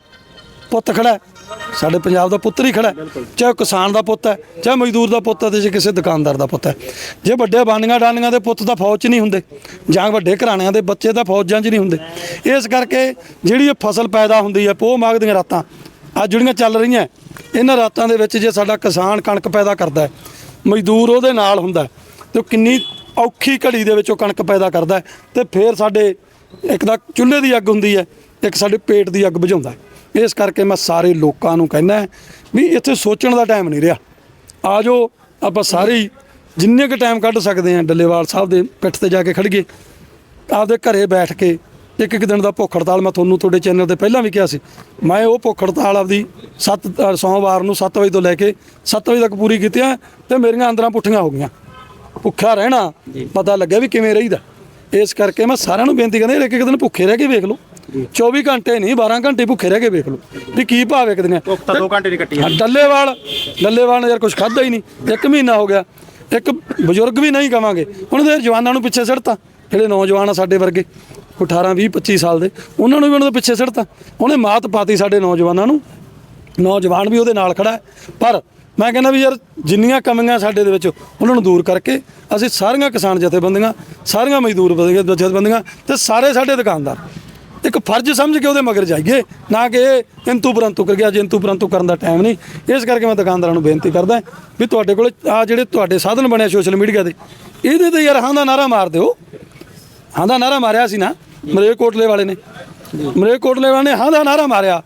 Speaker 3: ਪੁੱਤ ਖੜਾ ਸਾਡੇ ਪੰਜਾਬ ਦਾ ਪੁੱਤਰ ਹੀ ਖੜਾ ਚਾਹੇ ਉਹ ਕਿਸਾਨ ਦਾ ਪੁੱਤ ਹੈ, ਚਾਹੇ ਮਜ਼ਦੂਰ ਦਾ ਪੁੱਤ ਹੈ ਤੇ ਜੇ ਕਿਸੇ ਦੁਕਾਨਦਾਰ ਦਾ ਪੁੱਤ ਹੈ। ਜੇ ਵੱਡੇ ਬਾਨੀਆਂ ਡਾਨੀਆਂ ਦੇ ਪੁੱਤ ਤਾਂ ਫੌਜ 'ਚ ਨਹੀਂ ਹੁੰਦੇ, ਜਾਂ ਵੱਡੇ ਘਰਾਣਿਆਂ ਦੇ ਬੱਚੇ ਤਾਂ ਫੌਜਾਂ 'ਚ ਨਹੀਂ ਹੁੰਦੇ। ਇਸ ਕਰਕੇ ਜਿਹੜੀ ਇਹ ਫਸਲ ਪੈਦਾ ਹੁੰਦੀ ਹੈ, ਪੋਹ ਮਾਘ ਦੀਆਂ ਰਾਤਾਂ, ਅੱਜ ਜਿਹੜੀਆਂ ਚੱਲ ਰਹੀਆਂ, ਇਹਨਾਂ ਰਾਤਾਂ ਦੇ ਵਿੱਚ ਜੇ ਸਾਡਾ ਕਿਸਾਨ ਕਣਕ ਪੈਦਾ ਕਰਦਾ ਹੈ ਮਜ਼ਦੂਰ ਉਹਦੇ ਨਾਲ ਹੁੰਦਾ ਹੈ, ਤੇ ਕਿੰਨੀ ਔਖੀ ਘੜੀ ਦੇ ਵਿੱਚ ਉਹ ਕਣਕ ਪੈਦਾ ਕਰਦਾ ਹੈ ਤੇ ਫਿਰ ਸਾਡੇ ਇੱਕ ਤਾਂ ਚੁੱਲ੍ਹੇ ਦੀ ਅੱਗ ਹੁੰਦੀ ਹੈ ਇੱਕ ਸਾਡੇ ਪੇਟ ਦੀ ਅੱਗ ਬੁਝਾਉਂਦਾ ਇਸ ਕਰਕੇ ਮੈਂ ਸਾਰੇ ਲੋਕਾਂ ਨੂੰ ਕਹਿੰਦਾ ਵੀ ਇੱਥੇ ਸੋਚਣ ਦਾ ਟਾਈਮ ਨਹੀਂ ਰਿਹਾ। ਆ ਜਾਓ ਆਪਾਂ ਸਾਰੇ ਹੀ ਜਿੰਨੇ ਕੁ ਟਾਈਮ ਕੱਢ ਸਕਦੇ ਹਾਂ ਡੱਲੇਵਾਲ ਸਾਹਿਬ ਦੇ ਪਿੱਠ ਤੇ ਜਾ ਕੇ ਖੜੀਏ ਆਪਦੇ ਘਰੇ ਬੈਠ ਕੇ ਇੱਕ ਇੱਕ ਦਿਨ ਦਾ ਭੁੱਖ ਹੜਤਾਲ ਮੈਂ ਤੁਹਾਨੂੰ ਤੁਹਾਡੇ ਚੈਨਲ ਤੇ ਪਹਿਲਾਂ ਵੀ ਕਿਹਾ ਸੀ। ਮੈਂ ਉਹ ਭੁੱਖ ਹੜਤਾਲ ਆਪਦੀ 7 ਸੋਮਵਾਰ ਨੂੰ 7 ਵਜੇ ਤੋਂ ਲੈ ਕੇ 7 ਵਜੇ ਤੱਕ ਪੂਰੀ ਕੀਤੀ ਹੈ ਤੇ ਮੇਰੀਆਂ ਅੰਦਰਾਂ ਪੁੱਠੀਆਂ ਹੋ ਗਈਆਂ। ਭੁੱਖਾ ਰਹਿਣਾ ਪਤਾ ਲੱਗਿਆ ਵੀ ਕਿਵੇਂ ਰਹੀਦਾ। ਇਸ ਕਰਕੇ ਮੈਂ ਸਾਰਿਆਂ ਨੂੰ ਬੇਨਤੀ ਕਰਦਾ ਇੱਕ ਇੱਕ ਦਿਨ ਭੁੱਖੇ ਰਹਿ ਕੇ ਵੇਖ ਲਓ। 24 ਘੰਟੇ ਨਹੀਂ 12 ਘੰਟੇ ਭੁੱਖੇ ਰਹਿ ਕੇ ਵੇਖ ਲਓ। ਵੀ ਕੀ ਭਾਅ ਵੇਖਦੇ ਨੇ
Speaker 4: ਭੁੱਖ ਤਾਂ 2 ਘੰਟੇ ਦੀ ਕੱਟੀ ਹੈ।
Speaker 3: ਡੱਲੇਵਾਲ ਡੱਲੇਵਾਲ ਨੇ ਯਾਰ ਕੁਝ ਖਾਦਾ ਹੀ ਨਹੀਂ। ਇੱਕ ਮਹੀਨਾ ਹੋ ਗਿਆ। ਇੱਕ ਬਜ਼ੁਰਗ ਵੀ ਨਹੀਂ ਕਵਾਂਗੇ। ਉਹਨਾਂ ਦੇ ਜਵਾਨਾਂ ਨੂੰ ਪਿੱਛੇ ਸਿੱਟਤਾ। ਜਿਹੜੇ ਨੌਜਵਾਨ ਆ ਸਾਡੇ ਵਰਗੇ ਕੋਈ 18 20 25 ਸਾਲ ਦੇ, ਉਹਨਾਂ ਨੂੰ ਵੀ ਉਹਨਾਂ ਦੇ ਪਿੱਛੇ ਸਿੜਤਾ ਉਹਨੇ ਮਾਤ ਪਾਤੀ ਸਾਡੇ ਨੌਜਵਾਨਾਂ ਨੂੰ। ਨੌਜਵਾਨ ਵੀ ਉਹਦੇ ਨਾਲ ਖੜਾ ਪਰ ਮੈਂ ਕਹਿੰਦਾ ਵੀ ਯਾਰ, ਜਿੰਨੀਆਂ ਕਮੀਆਂ ਸਾਡੇ ਦੇ ਵਿੱਚ, ਉਹਨਾਂ ਨੂੰ ਦੂਰ ਕਰਕੇ ਅਸੀਂ ਸਾਰੀਆਂ ਕਿਸਾਨ ਜਥੇਬੰਦੀਆਂ, ਸਾਰੀਆਂ ਮਜ਼ਦੂਰ ਜਥੇਬੰਦੀਆਂ ਤੇ ਸਾਰੇ ਸਾਡੇ ਦੁਕਾਨਦਾਰ। ਇੱਕ ਫਰਜ਼ ਸਮਝ ਕੇ ਉਹਦੇ ਮਗਰ ਜਾਈਏ, ਨਾ ਕਿ ਇਹ ਇੰਤੂ ਪਰੰਤੂ ਕਰ ਗਿਆ ਜਿੰਤੂ ਪਰੰਤੂ ਕਰਨ ਦਾ ਟਾਈਮ ਨਹੀਂ। ਇਸ ਕਰਕੇ ਮੈਂ ਦੁਕਾਨਦਾਰਾਂ ਨੂੰ ਬੇਨਤੀ ਕਰਦਾ ਵੀ ਤੁਹਾਡੇ ਕੋਲ ਆ ਜਿਹੜੇ ਤੁਹਾਡੇ ਸਾਧਨ ਬਣੇ ਸੋਸ਼ਲ ਮੀਡੀਆ ਦੇ ਇਹਦੇ ਤੇ ਯਾਰ ਹਾਂ ਦਾ ਨਾਰਾ ਮਾਰ ਦਿਓ। ਹਾਂ ਦਾ ਨਾਰਾ ਮਾਰਿਆ ਸੀ ਨਾ ਮਰੇਕੋਟਲੇ ਵਾਲੇ ਨੇ। ਮਰੇਕੋਟਲੇ ਵਾਲੇ ਨੇ ਹਾਂ ਦਾ ਨਾਰਾ ਮਾਰਿਆ।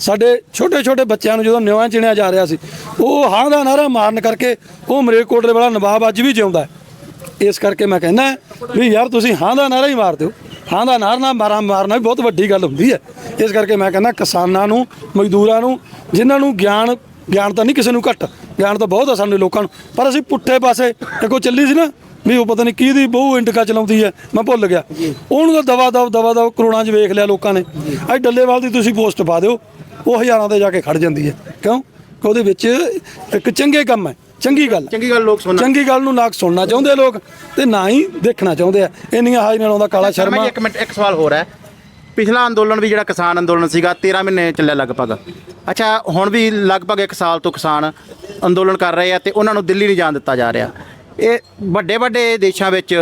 Speaker 3: ਸਾਡੇ ਛੋਟੇ ਛੋਟੇ ਬੱਚਿਆਂ ਨੂੰ ਜਦੋਂ ਨਿਵਾਂ ਚਿਣਿਆ ਜਾ ਰਿਹਾ ਸੀ, ਉਹ ਹਾਂ ਦਾ ਨਾਰਾ ਮਾਰਨ ਕਰਕੇ ਉਹ ਮਰੇਕੋਟਲੇ ਵਾਲਾ ਨਵਾਬ ਅੱਜ ਵੀ ਜਿਉਂਦਾ ਹੈ। ਇਸ ਕਰਕੇ ਮੈਂ ਕਹਿੰਦਾ ਵੀ ਯਾਰ ਤੁਸੀਂ ਹਾਂ ਦਾ ਨਾਰਾ ਹੀ ਮਾਰ ਦਿਓ। ਹਾਂ ਦਾ ਨਾਰਾ ਨਾ ਮਾਰਾ ਮਾਰਨਾ ਵੀ ਬਹੁਤ ਵੱਡੀ ਗੱਲ ਹੁੰਦੀ ਹੈ। ਇਸ ਕਰਕੇ ਮੈਂ ਕਹਿੰਦਾ ਕਿਸਾਨਾਂ ਨੂੰ, ਮਜ਼ਦੂਰਾਂ ਨੂੰ, ਜਿਨ੍ਹਾਂ ਨੂੰ ਗਿਆਨ ਗਿਆਨ ਤਾਂ ਨਹੀਂ ਕਿਸੇ ਨੂੰ ਘੱਟ, ਗਿਆਨ ਤਾਂ ਬਹੁਤ ਆ ਸਾਡੇ ਲੋਕਾਂ ਨੂੰ। ਪਰ ਅਸੀਂ ਪੁੱਠੇ ਪਾਸੇ ਇੱਕੋ ਚੱਲੀ ਸੀ ਨਾ ਵੀ ਉਹ ਪਤਾ ਨਹੀਂ ਕਿਹਦੀ ਬਹੁ ਇੰਟਕਾ ਚਲਾਉਂਦੀ ਹੈ ਮੈਂ ਭੁੱਲ ਗਿਆ। ਉਹਨੂੰ ਤਾਂ ਦਵਾ ਦਵ ਦਵਾ ਦਵ ਕਰੋੜਾਂ 'ਚ ਵੇਖ ਲਿਆ ਲੋਕਾਂ ਨੇ। ਅੱਜ ਡੱਲੇਵਾਲ ਦੀ ਤੁਸੀਂ ਪੋਸਟ ਪਾ ਦਿਓ ਉਹ ਹਜ਼ਾਰਾਂ ਤੇ ਜਾ ਕੇ ਖੜ ਜਾਂਦੀ ਹੈ। ਕਿਉਂ? ਕਿ ਉਹਦੇ ਵਿੱਚ ਇੱਕ ਚੰਗੇ ਕੰਮ ਹੈ ਚੰਗੀ ਗੱਲ।
Speaker 4: ਚੰਗੀ ਗੱਲ ਲੋਕ ਸੁਣਨ।
Speaker 3: ਚੰਗੀ ਗੱਲ ਨੂੰ ਨਾ ਸੁਣਨਾ ਚਾਹੁੰਦੇ ਲੋਕ ਤੇ ਨਾ ਹੀ ਦੇਖਣਾ ਚਾਹੁੰਦੇ ਆ। ਇੰਨੀਆਂ ਹਾਈ ਨਾਲ ਆਉਂਦਾ ਕਾਲਾ
Speaker 4: ਸ਼ਰਮਾ। ਇੱਕ ਮਿੰਟ ਇੱਕ ਸਵਾਲ ਹੋਰ ਹੈ। ਪਿਛਲਾ ਅੰਦੋਲਨ ਵੀ ਜਿਹੜਾ ਕਿਸਾਨ ਅੰਦੋਲਨ ਸੀਗਾ 13 ਮਹੀਨੇ ਚੱਲਿਆ ਲਗਭਗ। ਅੱਛਾ ਹੁਣ ਵੀ ਲਗਭਗ 1 ਸਾਲ ਤੋਂ ਕਿਸਾਨ ਅੰਦੋਲਨ ਕਰ ਰਹੇ ਆ ਤੇ ਉਹਨਾਂ ਨੂੰ ਦਿੱਲੀ ਨਹੀਂ ਜਾਣ ਦਿੱਤਾ ਜਾ ਰਿਹਾ। ਇਹ ਵੱਡੇ ਵੱਡੇ ਦੇਸ਼ਾਂ ਵਿੱਚ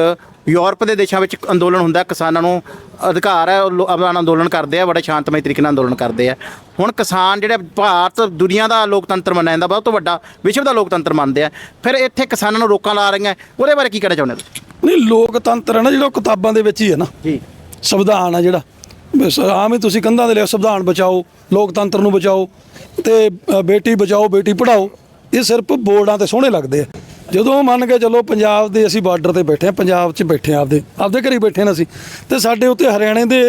Speaker 4: ਯੂਰਪ ਦੇ ਦੇਸ਼ਾਂ ਵਿੱਚ ਅੰਦੋਲਨ ਹੁੰਦਾ ਕਿਸਾਨਾਂ ਨੂੰ ਅਧਿਕਾਰ ਹੈ ਉਹ ਆਪਣਾ ਅੰਦੋਲਨ ਕਰਦੇ ਆ ਬੜੇ ਸ਼ਾਂਤਮਈ ਤਰੀਕੇ ਨਾਲ ਅੰਦੋਲਨ ਕਰਦੇ ਆ। ਹੁਣ ਕਿਸਾਨ ਜਿਹੜੇ ਭਾਰਤ ਦੁਨੀਆ ਦਾ ਲੋਕਤੰਤਰ ਮੰਨਿਆ ਜਾਂਦਾ ਬਹੁਤ ਵੱਡਾ ਵਿਸ਼ਵ ਦਾ ਲੋਕਤੰਤਰ ਮੰਨਦੇ ਆ। ਫਿਰ ਇੱਥੇ ਕਿਸਾਨਾਂ ਨੂੰ ਰੋਕਾਂ ਲਾ ਰਹੀਆਂ ਉਹਦੇ ਬਾਰੇ ਕੀ ਕਹਿਣਾ ਚਾਹੁੰਦੇ ਹੋ
Speaker 3: ਨਹੀਂ ਲੋਕਤੰਤਰ ਹੈ ਨਾ ਜਿਹੜਾ ਕਿਤਾਬਾਂ ਦੇ ਵਿੱਚ ਹੀ ਹੈ ਨਾ।
Speaker 4: ਜੀ।
Speaker 3: ਸੰਵਿਧਾਨ ਆ ਜਿਹੜਾ। ਆਮ ਹੀ ਤੁਸੀਂ ਕੰਧਾਂ ਦੇ ਲਿਖੋ ਸੰਵਿਧਾਨ ਬਚਾਓ ਲੋਕਤੰਤਰ ਨੂੰ ਬਚਾਓ ਤੇ ਬੇਟੀ ਬਚਾਓ ਬੇਟੀ ਪੜਾਓ ਇਹ ਸਿਰਫ ਬੋਰਡਾਂ ਤੇ ਸੋਹਣੇ ਲੱਗਦੇ ਆ। ਜਦੋਂ ਮੰਨ ਕੇ ਚੱਲੋ ਪੰਜਾਬ ਦੇ ਅਸੀਂ ਬਾਰਡਰ ਤੇ ਬੈਠੇ ਆ ਪੰਜਾਬ 'ਚ ਬੈਠੇ ਆ ਆਪਦੇ ਆਪਦੇ ਘਰੇ ਬੈਠੇ ਨੇ ਅਸੀਂ। ਤੇ ਸਾਡੇ ਉੱਤੇ ਹਰਿਆਣੇ ਦੇ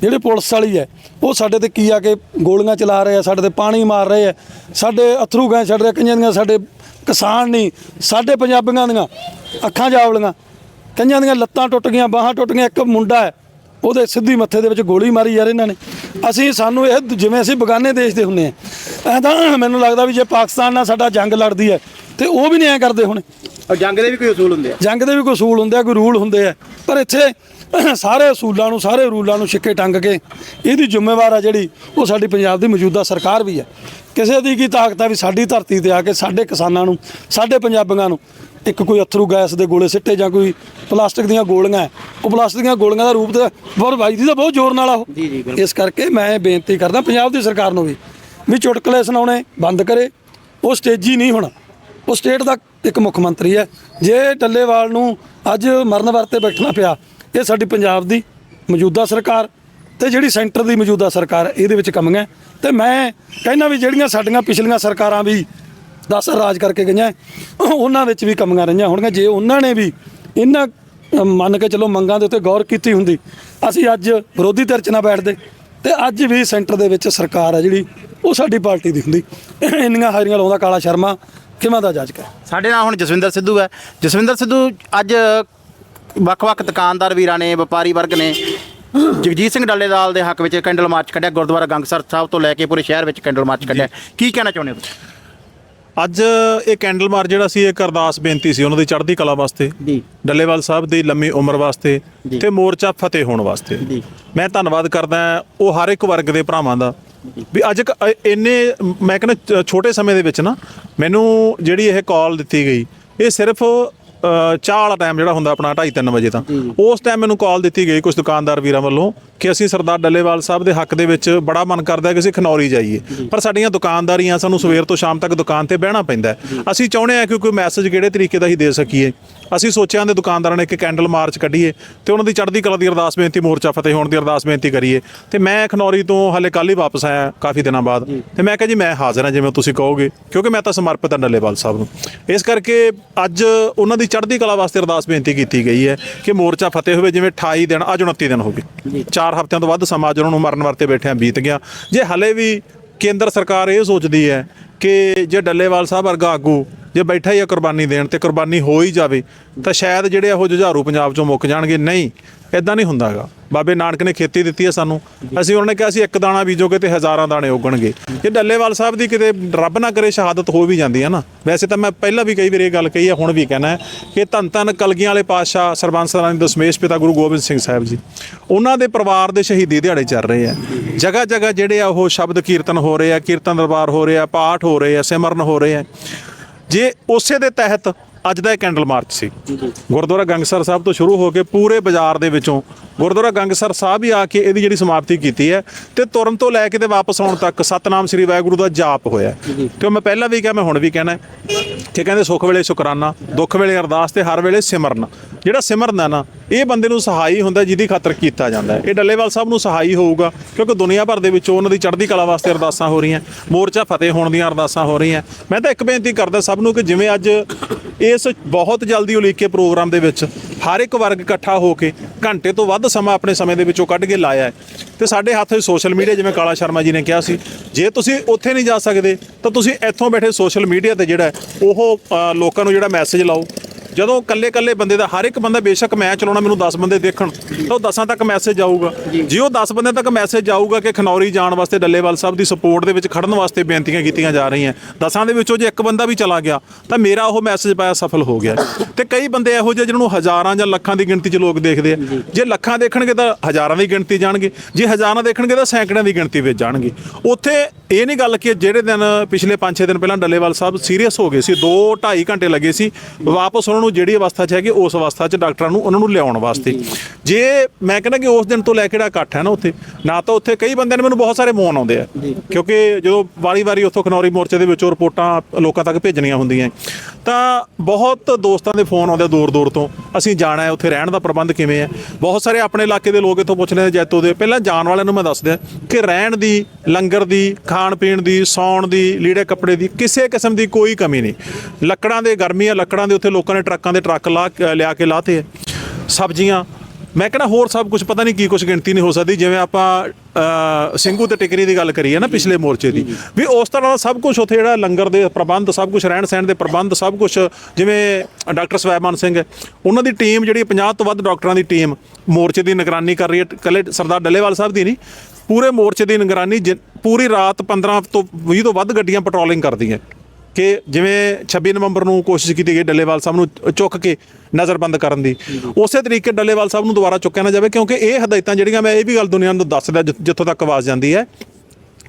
Speaker 3: ਜਿਹੜੇ ਪੁਲਿਸ ਵਾਲੀ ਹੈ, ਉਹ ਸਾਡੇ ਤੇ ਕੀ ਆ ਕੇ ਗੋਲੀਆਂ ਚਲਾ ਰਹੇ ਆ, ਸਾਡੇ ਤੇ ਪਾਣੀ ਮਾਰ ਰਹੇ ਆ। ਸਾਡੇ ਅਥਰੂ ਗਏ ਛੱਡ ਰਹੇ ਕਈਆਂ ਦੀਆਂ ਸਾਡੇ ਕਿਸਾਨ ਨਹੀਂ, ਸਾਡੇ ਪੰਜਾਬੀਆਂ ਦੀਆਂ ਅੱਖਾਂ ਜਾਵਲੀਆਂ। ਕਈਆਂ ਦੀਆਂ ਲੱਤਾਂ ਟੁੱਟ ਗਈਆਂ, ਬਾਹਾਂ ਟੁੱਟ ਗਈਆਂ, ਇੱਕ ਮੁੰਡਾ ਹੈ ਉਹਦੇ ਸਿੱਧੀ ਮੱਥੇ ਦੇ ਵਿੱਚ ਗੋਲੀ ਮਾਰੀ ਯਾਰ ਇਹਨਾਂ ਨੇ। ਅਸੀਂ ਸਾਨੂੰ ਇਹ ਜਿਵੇਂ ਅਸੀਂ ਬਗਾਨੇ ਦੇਸ਼ ਦੇ ਹੁੰਨੇ ਆ। ਐਂ ਤਾਂ ਮੈਨੂੰ ਲੱਗਦਾ ਵੀ ਜੇ ਪਾਕਿਸਤਾਨ ਨਾਲ ਸਾਡਾ ਜੰਗ ਲੜਦੀ ਹੈ ਤੇ ਉਹ ਵੀ ਨਹੀਂ ਐਂ ਕਰਦੇ ਹੁਣ।
Speaker 4: ਜੰਗ ਦੇ ਵੀ ਕੋਈ ਅਸੂਲ ਹੁੰਦੇ ਆ।
Speaker 3: ਜੰਗ ਦੇ ਵੀ ਕੋਈ ਅਸੂਲ ਹੁੰਦੇ ਆ ਕੋਈ ਰੂਲ ਹੁੰਦੇ ਆ। ਪਰ ਇੱਥੇ ਸਾਰੇ ਅਸੂਲਾਂ ਨੂੰ ਸਾਰੇ ਰੂਲਾਂ ਨੂੰ ਛਿੱਕੇ ਟੰਗ ਕੇ ਇਹਦੀ ਜ਼ਿੰਮੇਵਾਰ ਆ ਜਿਹੜੀ ਉਹ ਸਾਡੀ ਪੰਜਾਬ ਦੀ ਮੌਜੂਦਾ ਸਰਕਾਰ ਵੀ ਹੈ। ਕਿਸੇ ਦੀ ਕੀ ਤਾਕਤ ਆ ਵੀ ਸਾਡੀ ਧਰਤੀ ਤੇ ਆ ਕੇ ਸਾਡੇ ਕਿਸਾਨਾਂ ਨੂੰ ਸਾਡੇ ਪੰਜਾਬੀਆਂ ਨੂੰ ਇੱਕ ਕੋਈ ਅਥਰੂ ਗੈਸ ਦੇ ਗੋਲੇ ਸਿੱਟੇ ਜਾਂ ਕੋਈ ਪਲਾਸਟਿਕ ਦੀਆਂ ਗੋਲੀਆਂ ਉਹ ਪਲਾਸਟਿਕ ਦੀਆਂ ਗੋਲੀਆਂ ਦਾ ਰੂਪ ਤੇ ਬਹੁਤ ਵੱਜਦੀ ਤਾਂ ਬਹੁਤ ਜ਼ੋਰ ਨਾਲ ਆ ਉਹ। ਇਸ ਕਰਕੇ ਮੈਂ ਬੇਨਤੀ ਕਰਦਾ ਪੰਜਾਬ ਦੀ ਸਰਕਾਰ ਨੂੰ ਵੀ ਵੀ ਚੁਟਕਲੇ ਸੁਣਾਉਣੇ ਬੰਦ ਕਰੇ। ਉਹ ਸਟੇਜੀ ਨਹੀਂ ਹੋਣਾ। ਉਹ ਸਟੇਟ ਦਾ ਇੱਕ ਮੁੱਖ ਮੰਤਰੀ ਹੈ। ਜੇ ਟੱਲੇਵਾਲ ਨੂੰ ਅੱਜ ਮਰਨ ਵਰਤੇ ਬੈਠਣਾ ਪਿਆ ਇਹ ਸਾਡੀ ਪੰਜਾਬ ਦੀ ਮੌਜੂਦਾ ਸਰਕਾਰ ਤੇ ਜਿਹੜੀ ਸੈਂਟਰ ਦੀ ਮੌਜੂਦਾ ਸਰਕਾਰ ਇਹਦੇ ਵਿੱਚ ਕਮੀਆਂ ਹੈ। ਤੇ ਮੈਂ ਕਹਿੰਦਾ ਵੀ ਜਿਹੜੀਆਂ ਸਾਡੀਆਂ ਪਿਛਲੀਆਂ ਸਰਕਾਰਾਂ ਵੀ 10 ਰਾਜ ਕਰਕੇ ਗਈਆਂ, ਉਹਨਾਂ ਵਿੱਚ ਵੀ ਕਮੀਆਂ ਰਹੀਆਂ ਹੋਣਗੀਆਂ। ਜੇ ਉਹਨਾਂ ਨੇ ਵੀ ਇਹਨਾਂ ਮੰਨ ਕੇ ਚਲੋ ਮੰਗਾਂ ਦੇ ਉੱਤੇ ਗੌਰ ਕੀਤੀ ਹੁੰਦੀ, ਅਸੀਂ ਅੱਜ ਵਿਰੋਧੀ ਧਿਰ 'ਚ ਨਾ ਬੈਠਦੇ। ਤੇ ਅੱਜ ਵੀ ਸੈਂਟਰ ਦੇ ਵਿੱਚ ਸਰਕਾਰ ਹੈ ਜਿਹੜੀ, ਉਹ ਸਾਡੀ ਪਾਰਟੀ ਦੀ ਹੁੰਦੀ। ਇੰਨੀਆਂ ਹਾਜ਼ਰੀਆਂ ਲਾਉਂਦਾ ਕਾਲਾ ਸ਼ਰਮਾ, ਕਿਵੇਂ ਦਾ ਜੱਜ ਹੈ?
Speaker 4: ਸਾਡੇ ਨਾਲ ਹੁਣ ਜਸਵਿੰਦਰ ਸਿੱਧੂ ਹੈ। ਜਸਵਿੰਦਰ ਸਿੱਧੂ ਅੱਜ ਵੱਖ-ਵੱਖ ਦੁਕਾਨਦਾਰ ਵੀਰਾਂ ਨੇ ਵਪਾਰੀ ਵਰਗ ਨੇ ਜਗਜੀਤ ਸਿੰਘ ਡੱਲੇਵਾਲ ਦੇ ਹੱਕ ਵਿੱਚ ਕੈਂਡਲ ਮਾਰਚ ਕੱਢਿਆ ਗੁਰਦੁਆਰਾ ਗੰਗਸਰ ਸਾਹਿਬ ਤੋਂ ਲੈ ਕੇ ਪੂਰੇ ਸ਼ਹਿਰ ਵਿੱਚ ਕੈਂਡਲ ਮਾਰਚ ਕੱਢਿਆ। ਕੀ ਕਹਿਣਾ ਚਾਹੁੰਦੇ ਹੋ ਤੁਸੀਂ?
Speaker 1: ਅੱਜ ਇਹ ਕੈਂਡਲ ਮਾਰ ਜਿਹੜਾ ਸੀ ਇੱਕ ਅਰਦਾਸ ਬੇਨਤੀ ਸੀ ਉਹਨਾਂ ਦੀ ਚੜ੍ਹਦੀ ਕਲਾ ਵਾਸਤੇ
Speaker 4: ਜੀ।
Speaker 1: ਡੱਲੇਵਾਲ ਸਾਹਿਬ ਦੀ ਲੰਮੀ ਉਮਰ ਵਾਸਤੇ। ਤੇ ਮੋਰਚਾ ਫਤਿਹ ਹੋਣ ਵਾਸਤੇ।
Speaker 4: ਜੀ।
Speaker 1: ਮੈਂ ਧੰਨਵਾਦ ਕਰਦਾ ਉਹ ਹਰ ਇੱਕ ਵਰਗ ਦੇ ਭਰਾਵਾਂ ਦਾ। ਵੀ ਅੱਜ ਇੰਨੇ ਮੈਂ ਕਹਿੰਦਾ ਛੋਟੇ ਸਮੇਂ ਦੇ ਵਿੱਚ ਨਾ ਮੈਨੂੰ ਜਿਹੜੀ ਇਹ ਕਾਲ ਦਿੱਤੀ ਗਈ ਇਹ ਸਿਰਫ ਅ, ਚਾਹ ਵਾਲਾ ਟਾਈਮ ਜਿਹੜਾ ਹੁੰਦਾ ਆਪਣਾ 2:30 ਵਜੇ ਤਾਂ। ਉਸ ਟਾਈਮ ਮੈਨੂੰ ਕਾਲ ਦਿੱਤੀ ਗਈ ਕੁਝ ਦੁਕਾਨਦਾਰ ਵੀਰਾਂ ਵੱਲੋਂ ਕਿ ਅਸੀਂ ਸਰਦਾਰ ਡੱਲੇਵਾਲ ਸਾਹਿਬ ਦੇ ਹੱਕ ਦੇ ਵਿੱਚ ਬੜਾ ਮਨ ਕਰਦਾ ਹੈ ਕਿ ਅਸੀਂ ਖਨੌਰੀ ਜਾਈਏ। ਪਰ ਸਾਡੀਆਂ ਦੁਕਾਨਦਾਰੀਆਂ ਸਾਨੂੰ ਸਵੇਰ ਤੋਂ ਸ਼ਾਮ ਤੱਕ ਦੁਕਾਨ ਤੇ ਬਹਿਣਾ ਪੈਂਦਾ ਹੈ। ਅਸੀਂ ਚਾਹੁੰਦੇ ਹਾਂ ਕਿ ਕੋਈ ਮੈਸੇਜ ਕਿਹੜੇ ਤਰੀਕੇ ਦਾ ਹੀ ਦੇ ਸਕੀਏ। ਅਸੀਂ ਸੋਚਿਆ ਦੇ ਦੁਕਾਨਦਾਰਾਂ ਨੇ ਇੱਕ ਕੈਂਡਲ ਮਾਰਚ ਕੱਢੀਏ ਤੇ ਉਹਨਾਂ ਦੀ ਚੜ੍ਹਦੀ ਕਲਾ ਦੀ ਅਰਦਾਸ ਬੇਨਤੀ ਮੋਰਚਾ ਫਤਿਹ ਹੋਣ ਦੀ ਅਰਦਾਸ ਬੇਨਤੀ ਕਰੀਏ। ਤੇ ਮੈਂ ਖਨੌਰੀ ਤੋਂ ਹਲੇ ਕੱਲ ਹੀ ਵਾਪਸ ਆਇਆ ਕਾਫੀ ਦਿਨਾਂ ਬਾਅਦ। ਤੇ ਮੈਂ ਕਿਹਾ ਜੀ ਮੈਂ ਹਾਜ਼ਰ ਹਾਂ ਜਿਵੇਂ ਤੁਸੀਂ ਕਹੋਗੇ ਕਿਉਂਕਿ ਮੈਂ ਤਾਂ ਸਮਰਪਿਤ ਹਾਂ ਡੱਲੇਵਾਲ ਸਾਹਿਬ ਨੂੰ। ਇਸ ਕਰਕੇ ਅੱਜ ਉਹਨਾਂ ਦੀ ਚੜ੍ਹਦੀ ਕਲਾ ਵਾਸਤੇ ਅਰਦਾਸ ਬੇਨਤੀ ਕੀਤੀ ਗਈ ਹੈ ਕਿ ਮੋਰਚਾ ਫਤਿਹ ਹੋਵੇ ਜਿਵੇਂ 28 ਦਿਨ ਅੱਜ 29 ਦਿਨ ਹੋ ਗਏ। ਚਾਰ ਹਫ਼ਤਿਆਂ ਤੋਂ ਵੱਧ ਸਮਾਂ ਅੱਜ ਉਹਨਾਂ ਨੂੰ ਮਰਨ ਵਰਤੇ ਬੈਠਿਆਂ ਬੀਤ ਗਿਆ। ਜੇ ਹਲੇ ਵੀ ਕੇਂਦਰ ਸਰਕਾਰ ਇਹ ਸੋਚਦੀ ਹੈ ਕਿ ਜੇ ਡੱਲੇਵਾਲ ਸਾਹਿਬ ਵਰਗਾ ਆਗੂ ਜੇ ਬੈਠਾ ਹੀ ਆ ਕੁਰਬਾਨੀ ਦੇਣ ਤੇ ਕੁਰਬਾਨੀ ਹੋ ਹੀ ਜਾਵੇ, ਤਾਂ ਸ਼ਾਇਦ ਜਿਹੜੇ ਇਹੋ ਜੁਝਾਰੂ ਪੰਜਾਬ ਚੋਂ ਮੁੱਕ ਜਾਣਗੇ। ਨਹੀਂ ਇਦਾਂ ਨਹੀਂ ਹੁੰਦਾਗਾ ਬਾਬੇ ਨਾਨਕ ਨੇ ਖੇਤੀ ਦਿੱਤੀ ਹੈ ਸਾਨੂੰ। ਅਸੀਂ ਉਹਨਾਂ ਨੇ ਕਿਹਾ ਸੀ, ਇੱਕ ਦਾਣਾ ਬੀਜੋਗੇ ਤੇ ਹਜ਼ਾਰਾਂ ਦਾਣੇ ਉਗਣਗੇ। ਜੇ ਡੱਲੇਵਾਲ ਸਾਹਿਬ ਦੀ ਕਿਤੇ ਰੱਬ ਨਾ ਕਰੇ, ਸ਼ਹਾਦਤ ਹੋ ਵੀ ਜਾਂਦੀ ਹੈ ਨਾ। ਵੈਸੇ ਤਾਂ ਮੈਂ ਪਹਿਲਾਂ ਵੀ ਕਈ ਵਾਰ ਇਹ ਗੱਲ ਕਹੀ ਹੈ, ਹੁਣ ਵੀ ਕਹਿਣਾ ਹੈ ਕਿ ਧੰਨ ਧੰਨ ਕਲਗੀਆਂ ਵਾਲੇ ਪਾਤਸ਼ਾਹ ਸਰਬੰਸ ਸਰਾਣੀ ਦਸ਼ਮੇਸ਼ ਪਿਤਾ ਗੁਰੂ ਗੋਬਿੰਦ ਸਿੰਘ ਸਾਹਿਬ ਜੀ। ਉਹਨਾਂ ਦੇ ਪਰਿਵਾਰ ਦੇ ਸ਼ਹੀਦੀ ਦਿਹਾੜੇ ਚੱਲ ਰਹੇ ਆ ਜਗ੍ਹਾ ਜਗ੍ਹਾ ਜਿਹੜੇ ਆ ਉਹ ਸ਼ਬਦ ਕੀਰਤਨ ਹੋ ਰਹੇ ਆ, ਕੀਰਤਨ ਦਰਬਾਰ ਹੋ ਰਹੇ ਆ, ਪਾਠ ਹੋ ਰਹੇ ਆ, ਸਿਮਰਨ ਹੋ ਰਹੇ ਆ। ਜੇ ਉਸੇ ਦੇ ਤਹਿਤ ਅੱਜ ਦਾ ਇਹ ਕੈਂਡਲ ਮਾਰਚ ਸੀ। ਗੁਰਦੁਆਰਾ ਗੰਗਸਰ ਸਾਹਿਬ ਤੋਂ ਸ਼ੁਰੂ ਹੋ ਕੇ ਪੂਰੇ ਬਾਜ਼ਾਰ ਦੇ ਵਿੱਚੋਂ ਗੁਰਦੁਆਰਾ ਗੰਗਸਰ ਸਾਹਿਬ ਹੀ ਆ ਕੇ ਇਹਦੀ ਜਿਹੜੀ ਸਮਾਪਤੀ ਕੀਤੀ ਹੈ ਤੇ ਤੁਰਨ ਤੋਂ ਲੈ ਕੇ ਤੇ ਵਾਪਸ ਆਉਣ ਤੱਕ ਸਤਨਾਮ ਸ੍ਰੀ ਵਾਹਿਗੁਰੂ ਦਾ ਜਾਪ ਹੋਇਆ ਤੇ ਮੈਂ ਪਹਿਲਾਂ ਵੀ ਕਿਹਾ ਮੈਂ ਹੁਣ ਵੀ ਕਹਿਣਾ ਕਿ ਕਹਿੰਦੇ ਸੁੱਖ ਵੇਲੇ ਸ਼ੁਕਰਾਨਾ ਦੁੱਖ ਵੇਲੇ ਅਰਦਾਸ ਤੇ ਹਰ ਵੇਲੇ ਸਿਮਰਨ। ਜਿਹੜਾ ਸਿਮਰਨ ਹੈ ਨਾ ਇਹ ਬੰਦੇ ਨੂੰ ਸਹਾਈ ਹੁੰਦਾ ਜਿਹਦੀ ਖਾਤਰ ਕੀਤਾ ਜਾਂਦਾ ਇਹ ਡੱਲੇਵਾਲ ਸਾਹਿਬ ਨੂੰ ਸਹਾਈ ਹੋਊਗਾ ਕਿਉਂਕਿ ਦੁਨੀਆ ਭਰ ਦੇ ਵਿੱਚ ਉਹਨਾਂ ਦੀ ਚੜ੍ਹਦੀ ਕਲਾ ਵਾਸਤੇ ਅਰਦਾਸਾਂ ਹੋ ਰਹੀਆਂ ਮੋਰਚਾ ਫਤਿਹ ਹੋਣ ਦੀਆਂ ਅਰਦਾਸਾਂ ਹੋ ਰਹੀਆਂ। ਮੈਂ ਤਾਂ ਇੱਕ ਬੇਨਤੀ ਕਰਦਾ ਸਭ ਨੂੰ ਕਿ ਜਿਵੇਂ ਅੱਜ ਇਸ ਬਹੁਤ ਜਲਦੀ ਉਲੀਕੇ ਪ੍ਰੋਗਰਾਮ ਦੇ ਵਿੱਚ ਹਰ ਇੱਕ ਵਰਗ ਇਕੱਠਾ ਹੋ ਕੇ ਘੰਟੇ ਤੋਂ ਵੱਧ ਸਮਾਂ ਆਪਣੇ ਸਮੇਂ ਦੇ ਵਿੱਚੋਂ ਕੱਢ ਕੇ ਲਾਇਆ ਹੈ। ਤੇ ਸਾਡੇ ਹੱਥ ਵਿੱਚ ਸੋਸ਼ਲ ਮੀਡੀਆ, ਜਿਵੇਂ ਕਾਲਾ ਸ਼ਰਮਾ ਜੀ ਨੇ ਕਿਹਾ ਸੀ, ਜੇ ਤੁਸੀਂ ਉੱਥੇ ਨਹੀਂ ਜਾ ਸਕਦੇ, ਤਾਂ ਤੁਸੀਂ ਇੱਥੋਂ ਬੈਠੇ ਸੋਸ਼ਲ ਮੀਡੀਆ ਤੇ ਜਿਹੜਾ ਉਹ ਲੋਕਾਂ ਨੂੰ ਜਿਹੜਾ ਮੈਸੇਜ ਲਾਓ। ਜਦੋਂ ਕੱਲੇ ਕੱਲੇ ਬੰਦੇ ਦਾ ਹਰ ਇੱਕ ਬੰਦਾ ਬੇਸ਼ੱਕ ਮੈਂ ਚਲਾਉਣਾ ਮੈਨੂੰ 10 ਬੰਦੇ ਦੇਖਣ ਤਾਂ ਉਹ 10 ਤੱਕ ਮੈਸੇਜ ਜਾਊਗਾ ਜੇ। ਉਹ 10 ਬੰਦੇ ਤੱਕ ਮੈਸੇਜ ਜਾਊਗਾ ਕਿ ਖਨੌਰੀ ਜਾਣ ਵਾਸਤੇ ਡੱਲੇਵਾਲ ਸਾਹਿਬ ਦੀ ਸਪੋਰਟ ਦੇ ਵਿੱਚ ਖੜਨ ਵਾਸਤੇ ਬੇਨਤੀਆਂ ਕੀਤੀਆਂ ਜਾ ਰਹੀਆਂ 10ਾਂ ਦੇ ਵਿੱਚੋਂ ਜੇ ਇੱਕ ਬੰਦਾ ਵੀ ਚਲਾ ਗਿਆ ਤਾਂ ਮੇਰਾ ਉਹ ਮੈਸੇਜ ਪਾਇਆ ਸਫਲ ਹੋ ਗਿਆ। ਤੇ ਕਈ ਬੰਦੇ ਇਹੋ ਜਿਹੇ ਜਿਹਨਾਂ ਨੂੰ ਹਜ਼ਾਰਾਂ ਜਾਂ ਲੱਖਾਂ ਦੀ ਗਿਣਤੀ 'ਚ ਲੋਕ ਦੇਖਦੇ ਆ। ਜੇ। ਲੱਖਾਂ ਦੇਖਣਗੇ ਤਾਂ ਹਜ਼ਾਰਾਂ ਦੀ ਗਿਣਤੀ ਜਾਣਗੇ ਜੇ ਹਜ਼ਾਰਾਂ ਦੇਖਣਗੇ ਤਾਂ ਸੈਂਕੜਿਆਂ ਦੀ ਗਿਣਤੀ ਵਿੱਚ ਜਾਣਗੇ। ਉੱਥੇ ਇਹ ਨਹੀਂ ਗੱਲ ਕਿ ਜਿਹੜੇ ਦਿਨ ਪਿਛਲੇ 5-6 ਦਿਨ ਪਹਿਲਾਂ ਡੱਲੇਵਾਲ ਸਾਹਿਬ ਸੀਰੀਅਸ ਹੋ ਗਏ ਸੀ 2 2.5 ਘੰਟੇ ਲੱਗੇ ਸੀ ਵਾਪਸ ਉਹਨਾਂ ਨੂੰ ਜਿਹੜੀ ਅਵਸਥਾ 'ਚ ਹੈਗੇ ਉਸ ਅਵਸਥਾ 'ਚ ਡਾਕਟਰਾਂ ਨੂੰ ਉਹਨਾਂ ਨੂੰ ਲਿਆਉਣ ਵਾਸਤੇ। ਜੇ ਮੈਂ ਕਹਿੰਦਾ ਕਿ ਉਸ ਦਿਨ ਤੋਂ ਲੈ ਕੇ ਜਿਹੜਾ ਇਕੱਠ ਹੈ ਨਾ ਉੱਥੇ ਨਾ ਤਾਂ ਉੱਥੇ ਕਈ ਬੰਦਿਆਂ ਨੇ ਮੈਨੂੰ ਬਹੁਤ ਸਾਰੇ ਫੋਨ ਆਉਂਦੇ ਆ। ਕਿਉਂਕਿ ਜਦੋਂ ਵਾਰੀ-ਵਾਰੀ ਉੱਥੋਂ ਖਨੌਰੀ ਮੋਰਚੇ ਦੇ ਵਿੱਚੋਂ ਰਿਪੋਰਟਾਂ ਲੋਕਾਂ ਤੱਕ ਭੇਜਣੀਆਂ ਹੁੰਦੀਆਂ। ਤਾਂ ਬਹੁਤ ਦੋਸਤਾਂ ਦੇ ਫੋਨ ਆਉਂਦੇ ਦੂਰ-ਦੂਰ ਤੋਂ ਅਸੀਂ ਜਾਣਾ ਹੈ ਉੱਥੇ ਰਹਿਣ ਦਾ ਪ੍ਰਬੰਧ ਕਿਵੇਂ ਹੈ? ਬਹੁਤ ਸਾਰੇ ਆਪਣੇ ਇਲਾਕੇ ਦੇ ਲੋਕ ਇੱਥੋਂ ਪੁੱਛਦੇ ਨੇ ਜੈਤੋ ਦੇ। ਪਹਿਲਾਂ ਜਾਣ ਵਾਲਿਆਂ ਨੂੰ ਮੈਂ ਦੱਸ ਦਿਆਂ ਕਿ ਰਹਿਣ ਦੀ ਲੰਗਰ ਦੀ ਖਾਣ ਪੀਣ ਦੀ ਸੌਣ ਦੀ ਲੀੜੇ ਕੱਪੜੇ ਦੀ ਕਿਸੇ ਕਿਸਮ ਦੀ ਕੋਈ ਕਮੀ ਨਹੀਂ। ਲੱਕੜਾਂ ਦੇ ਗਰਮੀ ਆ ਲੱਕੜਾਂ ਦੇ ਉੱਥੇ ਲੋਕਾਂ ਨੇ ਟਰੱਕਾਂ ਦੇ ਟਰੱਕ ਲਾ ਲਿਆ ਕੇ ਲਾਤੇ। ਹੈ ਸਬਜ਼ੀਆਂ ਮੈਂ ਕਹਿੰਦਾ ਹੋਰ ਸਭ ਕੁਝ ਪਤਾ ਨਹੀਂ ਕੀ ਕੁਝ ਗਿਣਤੀ ਨਹੀਂ ਹੋ ਸਕਦੀ ਜਿਵੇਂ ਆਪਾਂ ਅ, ਸਿੰਘੂ ਤੇ ਟਿਕਰੀ ਦੀ ਗੱਲ ਕਰੀਏ ਨਾ ਪਿਛਲੇ ਮੋਰਚੇ ਦੀ। ਵੀ ਉਸ ਤਰ੍ਹਾਂ ਦਾ ਸਭ ਕੁਝ ਉੱਥੇ ਜਿਹੜਾ ਲੰਗਰ ਦੇ ਪ੍ਰਬੰਧ ਸਭ ਕੁਝ ਰਹਿਣ ਸਹਿਣ ਦੇ ਪ੍ਰਬੰਧ ਸਭ ਕੁਝ ਜਿਵੇਂ ਡਾਕਟਰ ਸਵੈਮਾਨ ਸਿੰਘ ਹੈ ਉਹਨਾਂ ਦੀ ਟੀਮ ਜਿਹੜੀ 50 ਤੋਂ ਵੱਧ ਡਾਕਟਰਾਂ ਦੀ ਟੀਮ ਮੋਰਚੇ ਦੀ ਨਿਗਰਾਨੀ ਕਰ ਰਹੀ ਹੈ। ਕੱਲੇ ਸਰਦਾਰ ਡੱਲੇਵਾਲ ਸਾਹਿਬ ਦੀ ਨਹੀਂ ਪੂਰੇ ਮੋਰਚੇ ਦੀ ਨਿਗਰਾਨੀ ਜਿ- ਪੂਰੀ ਰਾਤ 15 ਤੋਂ 20 ਤੋਂ ਵੱਧ ਗੱਡੀਆਂ ਪੈਟਰੋਲਿੰਗ ਕਰਦੀਆਂ ਕਿ ਜਿਵੇਂ 26 ਨਵੰਬਰ ਨੂੰ ਕੋਸ਼ਿਸ਼ ਕੀਤੀ ਗਈ ਡੱਲੇਵਾਲ ਸਾਹਿਬ ਨੂੰ ਚੁੱਕ ਕੇ ਨਜ਼ਰਬੰਦ ਕਰਨ ਦੀ। ਉਸੇ ਤਰੀਕੇ ਡੱਲੇਵਾਲ ਸਾਹਿਬ ਨੂੰ ਦੁਬਾਰਾ ਚੁੱਕਿਆ ਨਾ ਜਾਵੇ ਕਿਉਂਕਿ ਇਹ ਹਦਾਇਤਾਂ ਜਿਹੜੀਆਂ ਮੈਂ ਇਹ ਵੀ ਗੱਲ ਦੁਨੀਆ ਨੂੰ ਦੱਸਦਾ ਜਿੱਥੋਂ ਤੱਕ ਆਵਾਜ਼ ਜਾਂਦੀ ਹੈ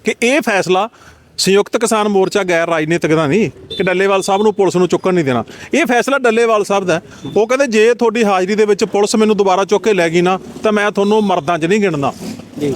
Speaker 1: ਕਿ ਇਹ ਫੈਸਲਾ ਸੰਯੁਕਤ ਕਿਸਾਨ ਮੋਰਚਾ ਗੈਰ ਰਾਜਨੀਤਿਕ ਦਾ ਨਹੀਂ ਕਿ ਡੱਲੇਵਾਲ ਸਾਹਿਬ ਨੂੰ ਪੁਲਿਸ ਨੂੰ ਚੁੱਕਣ ਨਹੀਂ ਦੇਣਾ। ਇਹ ਫੈਸਲਾ ਡੱਲੇਵਾਲ ਸਾਹਿਬ ਦਾ। ਉਹ ਕਹਿੰਦੇ ਜੇ ਤੁਹਾਡੀ ਹਾਜ਼ਰੀ ਦੇ ਵਿੱਚ ਪੁਲਿਸ ਮੈਨੂੰ ਦੁਬਾਰਾ ਚੁੱਕ ਕੇ ਲੈ ਗਈ ਨਾ ਤਾਂ ਮੈਂ ਤੁਹਾਨੂੰ ਮਰਦਾਂ 'ਚ ਨਹੀਂ ਗਿਣਦਾ।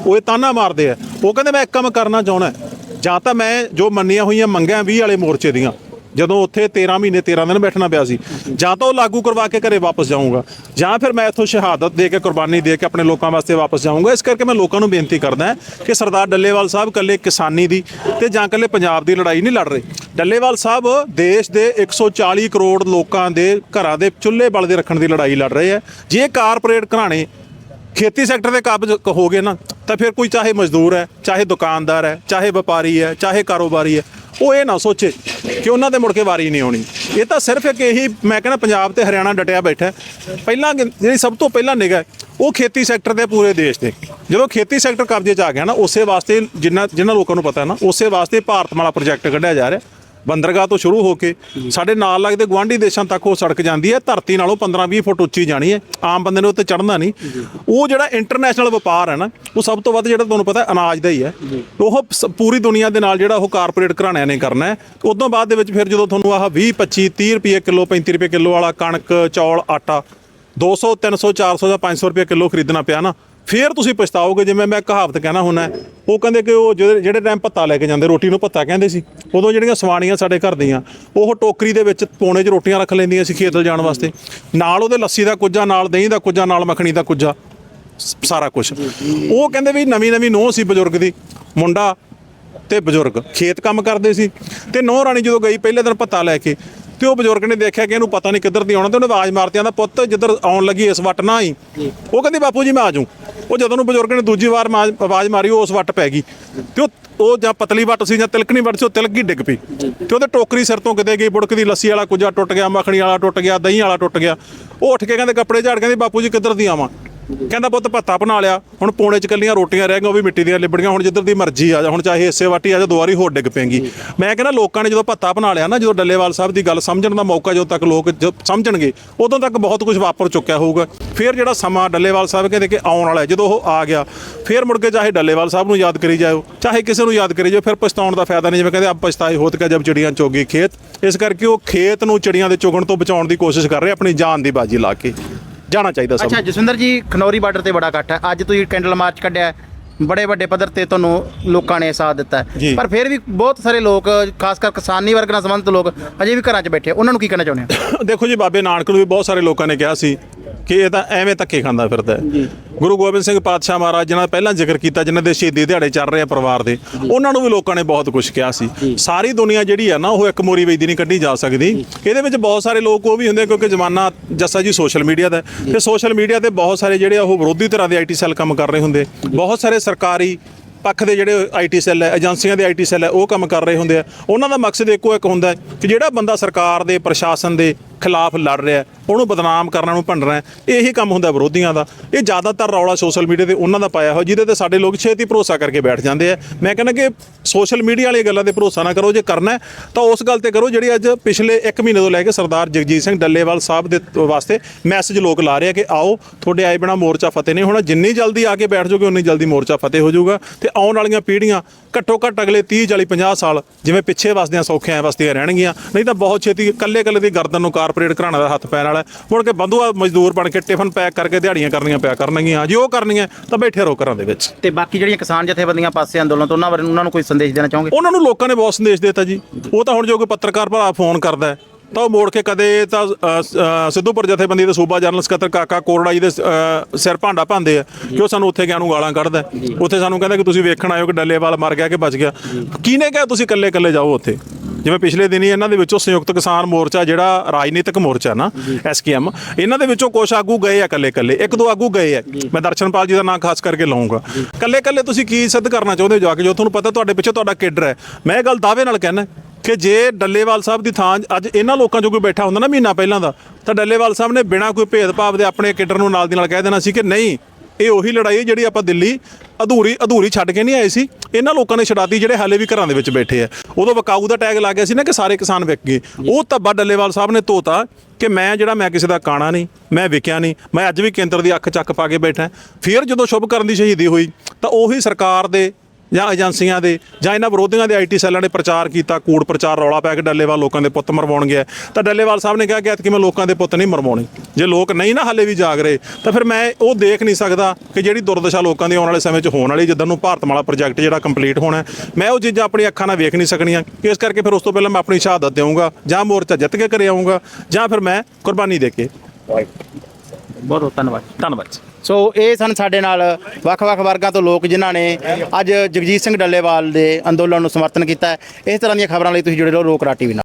Speaker 1: ਉਹ ਇਹ ਤਾਨਾ ਮਾਰਦੇ ਆ। ਉਹ ਕਹਿੰਦੇ ਮੈਂ ਇੱਕ ਕੰਮ ਕਰਨਾ ਚਾਹੁੰਦਾ। ਜਾਂ ਤਾਂ ਮੈਂ ਜੋ ਮੰਨੀਆਂ ਹੋਈਆਂ ਮੰਗਾਂ 20 ਵਾਲੇ ਮੋਰਚੇ ਦੀਆਂ, ਜਦੋਂ ਉੱਥੇ 13 ਮਹੀਨੇ 13 ਦਿਨ ਬੈਠਣਾ ਪਿਆ ਸੀ, ਜਾਂ ਤਾਂ ਉਹ ਲਾਗੂ ਕਰਵਾ ਕੇ ਘਰੇ ਵਾਪਸ ਜਾਊਂਗਾ, ਜਾਂ ਫਿਰ ਮੈਂ ਇੱਥੋਂ ਸ਼ਹਾਦਤ ਦੇ ਕੇ, ਕੁਰਬਾਨੀ ਦੇ ਕੇ ਆਪਣੇ ਲੋਕਾਂ ਵਾਸਤੇ ਵਾਪਸ ਜਾਊਂਗਾ। ਇਸ ਕਰਕੇ ਮੈਂ ਲੋਕਾਂ ਨੂੰ ਬੇਨਤੀ ਕਰਦਾ ਕਿ ਸਰਦਾਰ ਡੱਲੇਵਾਲ ਸਾਹਿਬ ਕੱਲੇ ਕਿਸਾਨੀ ਦੀ ਤੇ ਜਾਂ ਕੱਲੇ ਪੰਜਾਬ ਦੀ ਲੜਾਈ ਨਹੀਂ ਲੜ ਰਹੇ। ਡੱਲੇਵਾਲ ਸਾਹਿਬ ਦੇਸ਼ ਦੇ 140 ਕਰੋੜ ਲੋਕਾਂ ਦੇ ਘਰਾਂ ਦੇ ਚੁੱਲ੍ਹੇ ਬਲਦੇ ਰੱਖਣ ਦੀ ਲੜਾਈ ਲੜ ਰਹੇ ਹੈ। ਜੇ ਕਾਰਪੋਰੇਟ ਘਰਾਣੇ ਖੇਤੀ ਸੈਕਟਰ ਦੇ ਕਾਬਜ ਹੋ ਗਏ ਨਾ, ਤਾਂ ਫਿਰ ਕੋਈ ਚਾਹੇ ਮਜ਼ਦੂਰ ਹੈ, ਚਾਹੇ ਦੁਕਾਨਦਾਰ ਹੈ, ਚਾਹੇ ਵਪਾਰੀ ਹੈ, ਚਾਹੇ ਕਾਰੋਬਾਰੀ ਹੈ, ਉਹ ਇਹ ਨਾ ਸੋਚੇ ਕਿ ਉਹਨਾਂ ਦੇ ਮੁੜ ਕੇ ਵਾਰੀ ਨਹੀਂ ਆਉਣੀ। ਇਹ ਤਾਂ ਸਿਰਫ ਇੱਕ ਇਹੀ ਮੈਂ ਕਹਿੰਦਾ ਪੰਜਾਬ ਤੇ ਹਰਿਆਣਾ ਡਟਿਆ ਬੈਠਾ ਪਹਿਲਾਂ ਜਿਹੜੀ ਸਭ ਤੋਂ ਪਹਿਲਾਂ ਨਿਗਾਹ ਉਹ ਖੇਤੀ ਸੈਕਟਰ ਦੇ ਪੂਰੇ ਦੇਸ਼ ਦੇ। ਜਦੋਂ ਖੇਤੀ ਸੈਕਟਰ ਕਬਜ਼ੇ 'ਚ ਆ ਗਿਆ ਨਾ, ਉਸੇ ਵਾਸਤੇ ਜਿੰਨਾ ਜਿਨ੍ਹਾਂ ਲੋਕਾਂ ਨੂੰ ਪਤਾ ਨਾ, ਉਸੇ ਵਾਸਤੇ ਭਾਰਤਮਾਲਾ ਪ੍ਰੋਜੈਕਟ ਕੱਢਿਆ ਜਾ ਰਿਹਾ। ਬੰਦਰਗਾਹ ਤੋਂ ਸ਼ੁਰੂ ਹੋ ਕੇ ਸਾਡੇ ਨਾਲ ਲੱਗਦੇ ਗਵਾਂਢੀ ਦੇਸ਼ਾਂ ਤੱਕ ਉਹ ਸੜਕ ਜਾਂਦੀ ਹੈ ਧਰਤੀ ਨਾਲੋਂ 15-20 ਫੁੱਟ ਉੱਚੀ ਜਾਣੀ ਹੈ। ਆਮ ਬੰਦੇ ਨੇ ਉੱਤੇ ਚੜ੍ਹਨਾ ਨਹੀਂ। ਉਹ ਜਿਹੜਾ ਇੰਟਰਨੈਸ਼ਨਲ ਵਪਾਰ ਹੈ ਨਾ ਉਹ ਸਭ ਤੋਂ ਵੱਧ ਜਿਹੜਾ ਤੁਹਾਨੂੰ ਪਤਾ ਅਨਾਜ ਦਾ ਹੀ ਹੈ। ਉਹ ਪੂਰੀ ਦੁਨੀਆ ਦੇ ਨਾਲ ਜਿਹੜਾ ਉਹ ਕਾਰਪੋਰੇਟ ਘਰਾਣਿਆਂ ਨੇ ਕਰਨਾ ਹੈ। ਉਦੋਂ ਬਾਅਦ ਦੇ ਵਿੱਚ ਫਿਰ ਜਦੋਂ ਤੁਹਾਨੂੰ ਆਹ 20 25 30 ਰੁਪਏ ਕਿਲੋ 35 ਰੁਪਏ ਕਿਲੋ ਵਾਲਾ ਕਣਕ ਚੌਲ ਆਟਾ 200 300 400 ਜਾਂ 500 ਰੁਪਏ ਕਿਲੋ ਖਰੀਦਣਾ ਪਿਆ ਨਾ ਫਿਰ ਤੁਸੀਂ ਪਛਤਾਓਗੇ ਜਿਵੇਂ ਮੈਂ ਕਹਾਵਤ ਕਹਿਣਾ ਹੁੰਦਾ ਉਹ ਕਹਿੰਦੇ ਕਿ ਉਹ ਜਿਹੜੇ ਜਿਹੜੇ ਟਾਈਮ ਭੱਤਾ ਲੈ ਕੇ ਜਾਂਦੇ ਰੋਟੀ ਨੂੰ ਭੱਤਾ ਕਹਿੰਦੇ ਸੀ ਉਦੋਂ ਜਿਹੜੀਆਂ ਸਵਾਣੀਆਂ ਸਾਡੇ ਘਰ ਦੀਆਂ ਉਹ ਟੋਕਰੀ ਦੇ ਵਿੱਚ ਪੋਣੇ 'ਚ ਰੋਟੀਆਂ ਰੱਖ ਲੈਂਦੀਆਂ ਸੀ ਖੇਤ ਜਾਣ ਵਾਸਤੇ। ਨਾਲ ਉਹਦੇ ਲੱਸੀ ਦਾ ਕੁੱਜਾ ਨਾਲ ਦਹੀਂ ਦਾ ਕੁੱਜਾ ਨਾਲ ਮੱਖਣੀ ਦਾ ਕੁੱਜਾ ਸਾਰਾ ਕੁਝ ਉਹ ਕਹਿੰਦੇ ਵੀ ਨਵੀਂ ਨਵੀਂ ਨੋਹ ਸੀ ਬਜ਼ੁਰਗ ਦੀ ਮੁੰਡਾ ਤੇ ਬਜ਼ੁਰਗ ਖੇਤ ਕੰਮ ਕਰਦੇ ਸੀ ਤੇ ਨੌ ਰਾਣੀ ਜਦੋਂ ਗਈ ਪਹਿਲੇ ਦਿਨ ਪਤਾ ਲੈ ਕੇ ਤੇ ਉਹ ਬਜ਼ੁਰਗ ਨੇ ਦੇਖਿਆ ਕਿ ਇਹਨੂੰ ਪਤਾ ਨਹੀਂ ਕਿੱਧਰ ਦੀ ਆਉਣਾ ਤੇ ਉਹਨੇ ਆਵਾਜ਼ ਮਾਰਤੀ ਆਂਦਾ ਪੁੱਤ ਜਿੱਧਰ ਆਉਣ ਲੱਗੀ ਇਸ ਵੱਟ ਨਾ ਆਈ। ਉਹ ਕਹਿੰਦੀ ਬਾਪੂ ਜੀ ਮੈਂ ਆ ਜਾਊਂ। ਉਹ ਜਦੋਂ ਨੂੰ ਬਜ਼ੁਰਗ ਨੇ ਦੂਜੀ ਵਾਰ ਆਵਾਜ਼ ਮਾਰੀ, ਉਹ ਉਸ ਵੱਟ ਪੈ ਗਈ। ਤੇ ਉਹ ਉਹ ਜਾਂ ਪਤਲੀ ਵੱਟ ਸੀ ਜਾਂ ਤਿਲਕਣੀ ਵੱਟ ਸੀ, ਉਹ ਤਿਲਕ ਹੀ ਡਿੱਗ ਪਈ। ਤੇ ਉਹਦੇ ਟੋਕਰੀ ਸਿਰ ਤੋਂ ਕਿਤੇ ਗਈ, ਬੁੜਕ ਦੀ ਲੱਸੀ ਵਾਲਾ ਕੁਝਾ ਟੁੱਟ ਗਿਆ, ਮੱਖਣੀ ਵਾਲਾ ਟੁੱਟ ਗਿਆ, ਦਹੀਂ ਵਾਲਾ ਟੁੱਟ ਗਿਆ। ਉਹ ਉੱਠ ਕੇ ਕਹਿੰਦੇ, ਕੱਪੜੇ ਝਾੜ ਕਹਿੰਦੀ, ਬਾਪੂ ਜੀ ਕਿੱਧਰ ਦੀ ਆਵਾਂ ਕਹਿੰਦਾ ਪੁੱਤ ਭੱਤਾ ਬਣਾ ਲਿਆ। ਹੁਣ ਪੌਣੇ ਚ ਕੱਲੀਆਂ ਰੋਟੀਆਂ ਰਹਿ ਗਈਆਂ, ਉਹ ਵੀ ਮਿੱਟੀ ਦੀਆਂ ਲਿਬੜੀਆਂ, ਹੁਣ ਜਿੱਧਰ ਦੀ ਮਰਜ਼ੀ ਆ ਜਾ, ਹੁਣ ਚਾਹੇ ਹਿੱਸੇ ਵਾਟੀ ਆ ਜਾ ਦੁਆਰੀ ਹੋਰ ਡਿੱਗ ਪੈਂਗੀ ਮੈਂ ਕਹਿੰਦਾ ਲੋਕਾਂ ਨੇ ਜਦੋਂ ਭੱਤਾ ਬਣਾ ਲਿਆ ਨਾ, ਜਦੋਂ ਡੱਲੇਵਾਲ ਸਾਹਿਬ ਦੀ ਗੱਲ ਸਮਝਣ ਦਾ ਮੌਕਾ ਜਦੋਂ ਤੱਕ ਲੋਕ ਜ- ਸਮਝਣਗੇ, ਉਦੋਂ ਤੱਕ ਬਹੁਤ ਕੁਝ ਵਾਪਰ ਚੁੱਕਿਆ ਹੋਊਗਾ। ਫਿਰ ਜਿਹੜਾ ਸਮਾਂ ਡੱਲੇਵਾਲ ਸਾਹਿਬ ਕਹਿੰਦੇ ਕਿ ਆਉਣ ਵਾਲਾ ਜਦੋਂ ਉਹ ਆ ਗਿਆ, ਫਿਰ ਮੁੜ ਕੇ ਚਾਹੇ ਡੱਲੇਵਾਲ ਸਾਹਿਬ ਨੂੰ ਯਾਦ ਕਰੀ ਜਾਓ ਚਾਹੇ ਕਿਸੇ ਨੂੰ ਯਾਦ ਕਰੀ ਜਾਓ ਫਿਰ ਪਛਤਾਉਣ ਦਾ ਫਾਇਦਾ ਨਹੀਂ, ਜਿਵੇਂ ਕਹਿੰਦੇ ਆਪ ਪਛਤਾਏ ਹੋਤ ਕਾ ਜਬ ਚਿੜੀਆਂ ਚੋਗੀ ਖੇਤ। ਇਸ ਕਰਕੇ ਉਹ ਖੇਤ ਨੂੰ ਚਿੜੀਆਂ ਦੇ ਚੁਗਣ ਤੋਂ ਬਚਾਉਣ ਦੀ ਕੋਸ਼ਿਸ਼ ਕਰ ਰਹੇ, ਆਪਣੀ ਜਾਨ ਦੀ ਬਾਜੀ ਲਾ ਕੇ। ਜਾਣਾ ਚਾਹੀਦਾ ਸਭ।
Speaker 4: ਅੱਛਾ ਜਸਵਿੰਦਰ ਜੀ ਖਨੌਰੀ ਬਾਰਡਰ ਤੇ ਬੜਾ ਇਕੱਠ ਹੈ ਅੱਜ ਤੁਸੀਂ ਕੈਂਡਲ ਮਾਰਚ ਕੱਢਿਆ। ਬੜੇ ਵੱਡੇ ਪੱਧਰ ਤੇ ਤੁਹਾਨੂੰ ਲੋਕਾਂ ਨੇ ਸਾਥ ਦਿੱਤਾ। ਪਰ ਫਿਰ ਵੀ ਬਹੁਤ ਸਾਰੇ ਲੋਕ ਖਾਸ ਕਰ ਕਿਸਾਨੀ ਵਰਗ ਨਾਲ ਸੰਬੰਧਿਤ ਲੋਕ ਅਜੇ ਵੀ ਘਰਾਂ 'ਚ ਬੈਠੇ ਉਹਨਾਂ ਨੂੰ ਕੀ ਕਹਿਣਾ ਚਾਹੁੰਦੇ ਹੋ
Speaker 1: ਦੇਖੋ ਜੀ ਬਾਬੇ ਨਾਨਕ ਨੂੰ ਵੀ ਬਹੁਤ ਸਾਰੇ ਲੋਕਾਂ ਨੇ ਕਿਹਾ ਸੀ ਕਿ ਇਹ ਤਾਂ ਐਵੇਂ ਧੱਕੇ ਖਾਂਦਾ ਫਿਰਦਾ ਹੈ। ਗੁਰੂ ਗੋਬਿੰਦ ਸਿੰਘ ਪਾਤਸ਼ਾਹ ਮਹਾਰਾਜ ਜਿਨ੍ਹਾਂ ਦਾ ਪਹਿਲਾਂ ਜ਼ਿਕਰ ਕੀਤਾ ਜਿਨ੍ਹਾਂ ਦੇ ਸ਼ਹੀਦੀ ਦਿਹਾੜੇ ਚੱਲ ਰਹੇ ਆ ਪਰਿਵਾਰ ਦੇ ਉਹਨਾਂ ਨੂੰ ਵੀ ਲੋਕਾਂ ਨੇ ਬਹੁਤ ਕੁਝ ਕਿਹਾ ਸੀ। ਸਾਰੀ ਦੁਨੀਆ ਜਿਹੜੀ ਆ ਨਾ ਉਹ ਇੱਕ ਮੋਰੀ ਵੇਦੀ ਨਹੀਂ ਕੱਢੀ ਜਾ ਸਕਦੀ। ਇਹਦੇ ਵਿੱਚ ਬਹੁਤ ਸਾਰੇ ਲੋਕ ਉਹ ਵੀ ਹੁੰਦੇ ਕਿਉਂਕਿ ਜ਼ਮਾਨਾ ਜੱਸਾ ਜੀ ਸੋਸ਼ਲ ਮੀਡੀਆ ਦਾ ਤੇ ਸੋਸ਼ਲ ਮੀਡੀਆ ਤੇ ਬਹੁਤ ਸਾਰੇ ਜਿਹੜੇ ਉਹ ਵਿਰੋਧੀ ਤਰ੍ਹਾਂ ਦੇ ਆਈਟੀ ਸੈੱਲ ਕੰਮ ਕਰ ਰਹੇ ਹੁੰਦੇ ਬਹੁਤ ਸਾਰੇ ਸਰਕਾਰੀ ਪੱਖ ਦੇ ਜਿਹੜੇ ਆਈਟੀ ਸੈੱਲ ਹੈ ਏਜੰਸੀਆਂ ਦੇ ਆਈਟੀ ਸੈੱਲ ਹੈ ਉਹ ਕੰਮ ਕਰ ਰਹੇ ਹੁੰਦੇ ਆ। ਉਹਨਾਂ ਦਾ ਮਕਸਦ ਇੱਕੋ ਇੱਕ ਹੁੰਦਾ ਕਿ ਜਿਹੜਾ ਬੰਦਾ ਸਰਕਾਰ ਦੇ ਪ੍ਰਸ਼ਾਸਨ ਦੇ ਖਿਲਾਫ ਲੜ ਰਿਹਾ ਉਹਨੂੰ ਬਦਨਾਮ ਕਰਨਾ ਨੂੰ ਭੰਡਣਾ ਇਹੀ ਕੰਮ ਹੁੰਦਾ ਵਿਰੋਧੀਆਂ ਦਾ। ਇਹ ਜ਼ਿਆਦਾਤਰ ਰੌਲਾ ਸੋਸ਼ਲ ਮੀਡੀਆ ਤੇ ਉਹਨਾਂ ਦਾ ਪਾਇਆ ਹੋਇਆ, ਜਿਹਦੇ ਤੇ ਸਾਡੇ ਲੋਕ ਛੇਤੀ ਭਰੋਸਾ ਕਰਕੇ ਬੈਠ ਜਾਂਦੇ ਆ। ਮੈਂ ਕਹਿੰਦਾ ਕਿ ਸੋਸ਼ਲ ਮੀਡੀਆ ਵਾਲੀਆਂ ਗੱਲਾਂ ਤੇ ਭਰੋਸਾ ਨਾ ਕਰੋ, ਜੇ ਕਰਨਾ ਤਾਂ ਉਸ ਗੱਲ ਤੇ ਕਰੋ ਜਿਹੜੀ ਅੱਜ ਪਿਛਲੇ 1 ਮਹੀਨੇ ਤੋਂ ਲੈ ਕੇ ਸਰਦਾਰ ਜਗਜੀਤ ਸਿੰਘ ਡੱਲੇਵਾਲ ਸਾਹਿਬ ਦੇ ਵਾਸਤੇ ਮੈਸੇਜ ਲੋਕ ਲਾ ਰਹੇ ਆ ਕਿ ਆਓ, ਤੁਹਾਡੇ ਆਏ ਬਿਨਾ ਮੋਰਚਾ ਫਤਿਹ ਨਹੀਂ ਹੋਣਾ। ਜਿੰਨੀ ਜਲਦੀ ਆ ਕੇ ਬੈਠ ਜਾਓਗੇ, ਉਨੀ ਜਲਦੀ ਮੋਰਚਾ ਫਤਿਹ ਹੋ ਜਾਊਗਾ। ਤੇ ਆਉਣ ਵਾਲੀਆਂ ਪੀੜ੍ਹੀਆਂ ਘੱਟੋ ਘੱਟ ਅਗਲੇ 30 40 50 ਸਾਲ ਜਿਵੇਂ ਪਿੱਛੇ ਵਸਦਿਆਂ ਸੌਖਿਆਂ ਵਸਦੀਆਂ ਰਹਿਣਗੀਆਂ, ਨਹੀਂ ਤਾਂ ਬਹੁਤ ਛੇਤੀ ਇਕੱਲੇ ਇਕੱਲੇ ਦੀ ਗਰਦਨ ਨੂੰ ਕਾਰ ਕਾਰਪੋਰੇਟ ਘਰਾਣਾ ਦਾ ਹੱਥ ਪੈਣ ਵਾਲਾ। ਮੁੜ ਕੇ ਬੰਦੂਆ ਮਜ਼ਦੂਰ ਬਣ ਕੇ ਟਿਫਨ ਪੈਕ ਕਰਕੇ ਦਿਹਾੜੀਆਂ ਕਰਨੀਆਂ ਪਿਆ ਕਰਨਗੀਆਂ। ਜੇ ਉਹ ਕਰਨੀਆਂ ਤਾਂ ਬੈਠੇ ਰਹੋ ਘਰਾਂ ਦੇ ਵਿੱਚ।
Speaker 4: ਤੇ ਬਾਕੀ ਜਿਹੜੀਆਂ ਕਿਸਾਨ ਜਥੇਬੰਦੀਆਂ ਪਾਸੇ ਅੰਦੋਲਨ ਤੋਂ ਉਹਨਾਂ ਬਾਰੇ ਉਹਨਾਂ ਨੂੰ ਕੋਈ ਸੰਦੇਸ਼ ਦੇਣਾ ਚਾਹੋਗੇ?
Speaker 1: ਉਹਨਾਂ ਨੂੰ ਲੋਕਾਂ ਨੇ ਬਹੁਤ ਸੰਦੇਸ਼ ਦਿੱਤਾ ਜੀ। ਉਹ ਤਾਂ ਹੁਣ ਜੋ ਕੋਈ ਪੱਤਰਕਾਰ ਭਰਾ ਫੋਨ ਕਰਦਾ ਤਾਂ ਉਹ ਮੋੜ ਕੇ ਕਦੇ ਤਾਂ ਸਿੱਧੂਪੁਰ ਜਥੇਬੰਦੀ ਦੇ ਸੂਬਾ ਜਨਰਲ ਸਕੱਤਰ ਕਾਕਾ ਕੋਰੜਾ ਜੀ ਦੇ ਸਿਰ ਭਾਂਡਾ ਪਾਉਂਦੇ ਆ ਕਿ ਉਹ ਸਾਨੂੰ ਉੱਥੇ ਗਿਆ ਨੂੰ ਗਾਲਾਂ ਕੱਢਦਾ। ਉੱਥੇ ਸਾਨੂੰ ਕਹਿੰਦਾ ਕਿ ਤੁਸੀਂ ਵੇਖਣ ਆਇਓ ਕਿ ਡੱਲੇਵਾਲ ਮਰ ਗਿਆ ਕਿ ਬਚ ਗਿਆ। ਕਿਹਨੇ ਕਿਹਾ ਤੁਸੀਂ ਇਕੱਲੇ ਇਕੱਲੇ ਜਾਓ ਉੱਥੇ? ਜਿਵੇਂ ਪਿਛਲੇ ਦਿਨੀ ਇਹਨਾਂ ਦੇ ਵਿੱਚੋਂ ਸੰਯੁਕਤ ਕਿਸਾਨ ਮੋਰਚਾ ਜਿਹੜਾ ਰਾਜਨੀਤਿਕ ਮੋਰਚਾ ਨਾ ਐਸਕੇਐਮ ਇਹਨਾਂ ਦੇ ਵਿੱਚੋਂ ਕੁਝ ਆਗੂ ਗਏ ਆ ਇਕੱਲੇ ਇਕੱਲੇ ਇੱਕ ਦੋ ਆਗੂ ਗਏ ਆ। ਮੈਂ ਦਰਸ਼ਨਪਾਲ ਜੀ ਦਾ ਨਾਮ ਖਾਸ ਕਰਕੇ ਲਵਾਂਗਾ ਇਕੱਲੇ ਇਕੱਲੇ ਤੁਸੀਂ ਕੀ ਸਿੱਧ ਕਰਨਾ ਚਾਹੁੰਦੇ ਹੋ ਜਾ ਕੇ ਜੋ ਤੁਹਾਨੂੰ ਪਤਾ ਤੁਹਾਡੇ ਪਿੱਛੇ ਤੁਹਾਡਾ ਕੇਡਰ ਹੈ। ਮੈਂ ਇਹ ਗੱਲ ਦਾਅਵੇ ਨਾਲ ਕਹਿਣਾ ਕਿ ਜੇ ਡੱਲੇਵਾਲ ਸਾਹਿਬ ਦੀ ਥਾਂ ਅੱਜ ਇਹਨਾਂ ਲੋਕਾਂ 'ਚੋਂ ਕੋਈ ਬੈਠਾ ਹੁੰਦਾ ਨਾ ਮਹੀਨਾ ਪਹਿਲਾਂ ਦਾ ਤਾਂ ਡੱਲੇਵਾਲ ਸਾਹਿਬ ਨੇ ਬਿਨਾਂ ਕੋਈ ਭੇਦਭਾਵ ਦੇ ਆਪਣੇ ਕੇਡਰ ਨੂੰ ਨਾਲ ਦੀ ਨਾਲ ਕਹਿ ਦੇਣਾ ਸੀ ਕਿ ਨਹੀਂ ਇਹ ਉਹੀ ਲੜਾਈ ਹੈ ਜਿਹੜੀ ਆਪਾਂ ਦਿੱਲੀ ਅਧੂਰੀ ਅਧੂਰੀ ਛੱਡ ਕੇ ਨਹੀਂ ਆਏ ਸੀ। ਇਹਨਾਂ ਲੋਕਾਂ ਨੇ ਛਡਾਤੀ ਜਿਹੜੇ ਹਾਲੇ ਵੀ ਘਰਾਂ ਦੇ ਵਿੱਚ ਬੈਠੇ ਆ। ਉਦੋਂ ਵਕਾਊ ਦਾ ਟੈਗ ਲੱਗ ਗਿਆ ਸੀ ਨਾ ਕਿ ਸਾਰੇ ਕਿਸਾਨ ਵਿਕ ਗਏ। ਉਹ ਧੱਬਾ ਡੱਲੇਵਾਲ ਸਾਹਿਬ ਨੇ ਧੋਤਾ ਕਿ ਮੈਂ ਜਿਹੜਾ ਮੈਂ ਕਿਸੇ ਦਾ ਕਾਣਾ ਨਹੀਂ ਮੈਂ ਵਿਕਿਆ ਨਹੀਂ ਮੈਂ ਅੱਜ ਵੀ ਕੇਂਦਰ ਦੀ ਅੱਖ ਚੱਕ ਪਾ ਕੇ ਬੈਠਾ। ਫਿਰ ਜਦੋਂ ਸ਼ੁਭ ਕਰਨ ਦੀ ਸ਼ਹੀਦੀ ਹੋਈ ਤਾਂ ਉਹੀ ਸਰਕਾਰ ਦੇ ਜਾਂ ਏਜੰਸੀਆਂ ਦੇ ਜਾਂ ਇਹਨਾਂ ਵਿਰੋਧੀਆਂ ਦੇ ਆਈਟੀ ਸੈੱਲਾਂ ਨੇ ਪ੍ਰਚਾਰ ਕੀਤਾ, ਕੂੜ ਪ੍ਰਚਾਰ ਰੌਲਾ ਪੈ ਕੇ ਡੱਲੇਵਾਲ ਲੋਕਾਂ ਦੇ ਪੁੱਤ ਮਰਵਾਉਣ ਗਿਆ। ਤਾਂ ਡੱਲੇਵਾਲ ਸਾਹਿਬ ਨੇ ਕਿਹਾ ਕਿ ਐਤਕੀ ਮੈਂ ਲੋਕਾਂ ਦੇ ਪੁੱਤ ਨਹੀਂ ਮਰਵਾਉਣੇ। ਜੇ ਲੋਕ ਨਹੀਂ ਨਾ ਹਾਲੇ ਵੀ ਜਾਗ ਰਹੇ, ਤਾਂ ਫਿਰ ਮੈਂ ਉਹ ਦੇਖ ਨਹੀਂ ਸਕਦਾ ਕਿ ਜਿਹੜੀ ਦੁਰਦਸ਼ਾ ਲੋਕਾਂ ਦੀ ਆਉਣ ਵਾਲੇ ਸਮੇਂ 'ਚ ਹੋਣ ਵਾਲੀ, ਜਿੱਦਾਂ ਨੂੰ ਭਾਰਤਮਾਲਾ ਪ੍ਰੋਜੈਕਟ ਜਿਹੜਾ ਕੰਪਲੀਟ ਹੋਣਾ ਮੈਂ ਉਹ ਚੀਜ਼ਾਂ ਆਪਣੀ ਅੱਖਾਂ ਨਾਲ ਵੇਖ ਨਹੀਂ ਸਕਣੀਆਂ। ਇਸ ਕਰਕੇ ਫਿਰ ਉਸ ਤੋਂ ਪਹਿਲਾਂ ਮੈਂ ਆਪਣੀ ਸ਼ਹਾਦਤ ਦੇਵਾਂਗਾ ਜਾਂ ਮੋਰਚਾ ਜਿੱਤ ਕੇ ਘਰੇ ਆਊਂਗਾ ਜਾਂ ਫਿਰ ਮੈਂ ਕੁਰਬਾਨੀ ਦੇ ਕੇ।
Speaker 4: ਬਹੁਤ ਬਹੁਤ ਧੰਨਵਾਦ
Speaker 1: ਧੰਨਵਾਦ
Speaker 4: ਸੋ ਇਹ ਸਨ ਸਾਡੇ ਨਾਲ ਵੱਖ-ਵੱਖ ਵਰਗਾਂ ਤੋਂ ਲੋਕ ਜਿਨ੍ਹਾਂ ਨੇ ਅੱਜ ਜਗਜੀਤ ਸਿੰਘ ਡੱਲੇਵਾਲ ਦੇ ਅੰਦੋਲਨ ਨੂੰ ਸਮਰਥਨ ਕੀਤਾ ਹੈ। ਇਸ ਤਰ੍ਹਾਂ ਦੀਆਂ ਖਬਰਾਂ ਲਈ ਤੁਸੀਂ ਜੁੜੇ ਰਹੋ ਲੋਕ ਰਾਟੀ ਵੀ ਨਾਲ।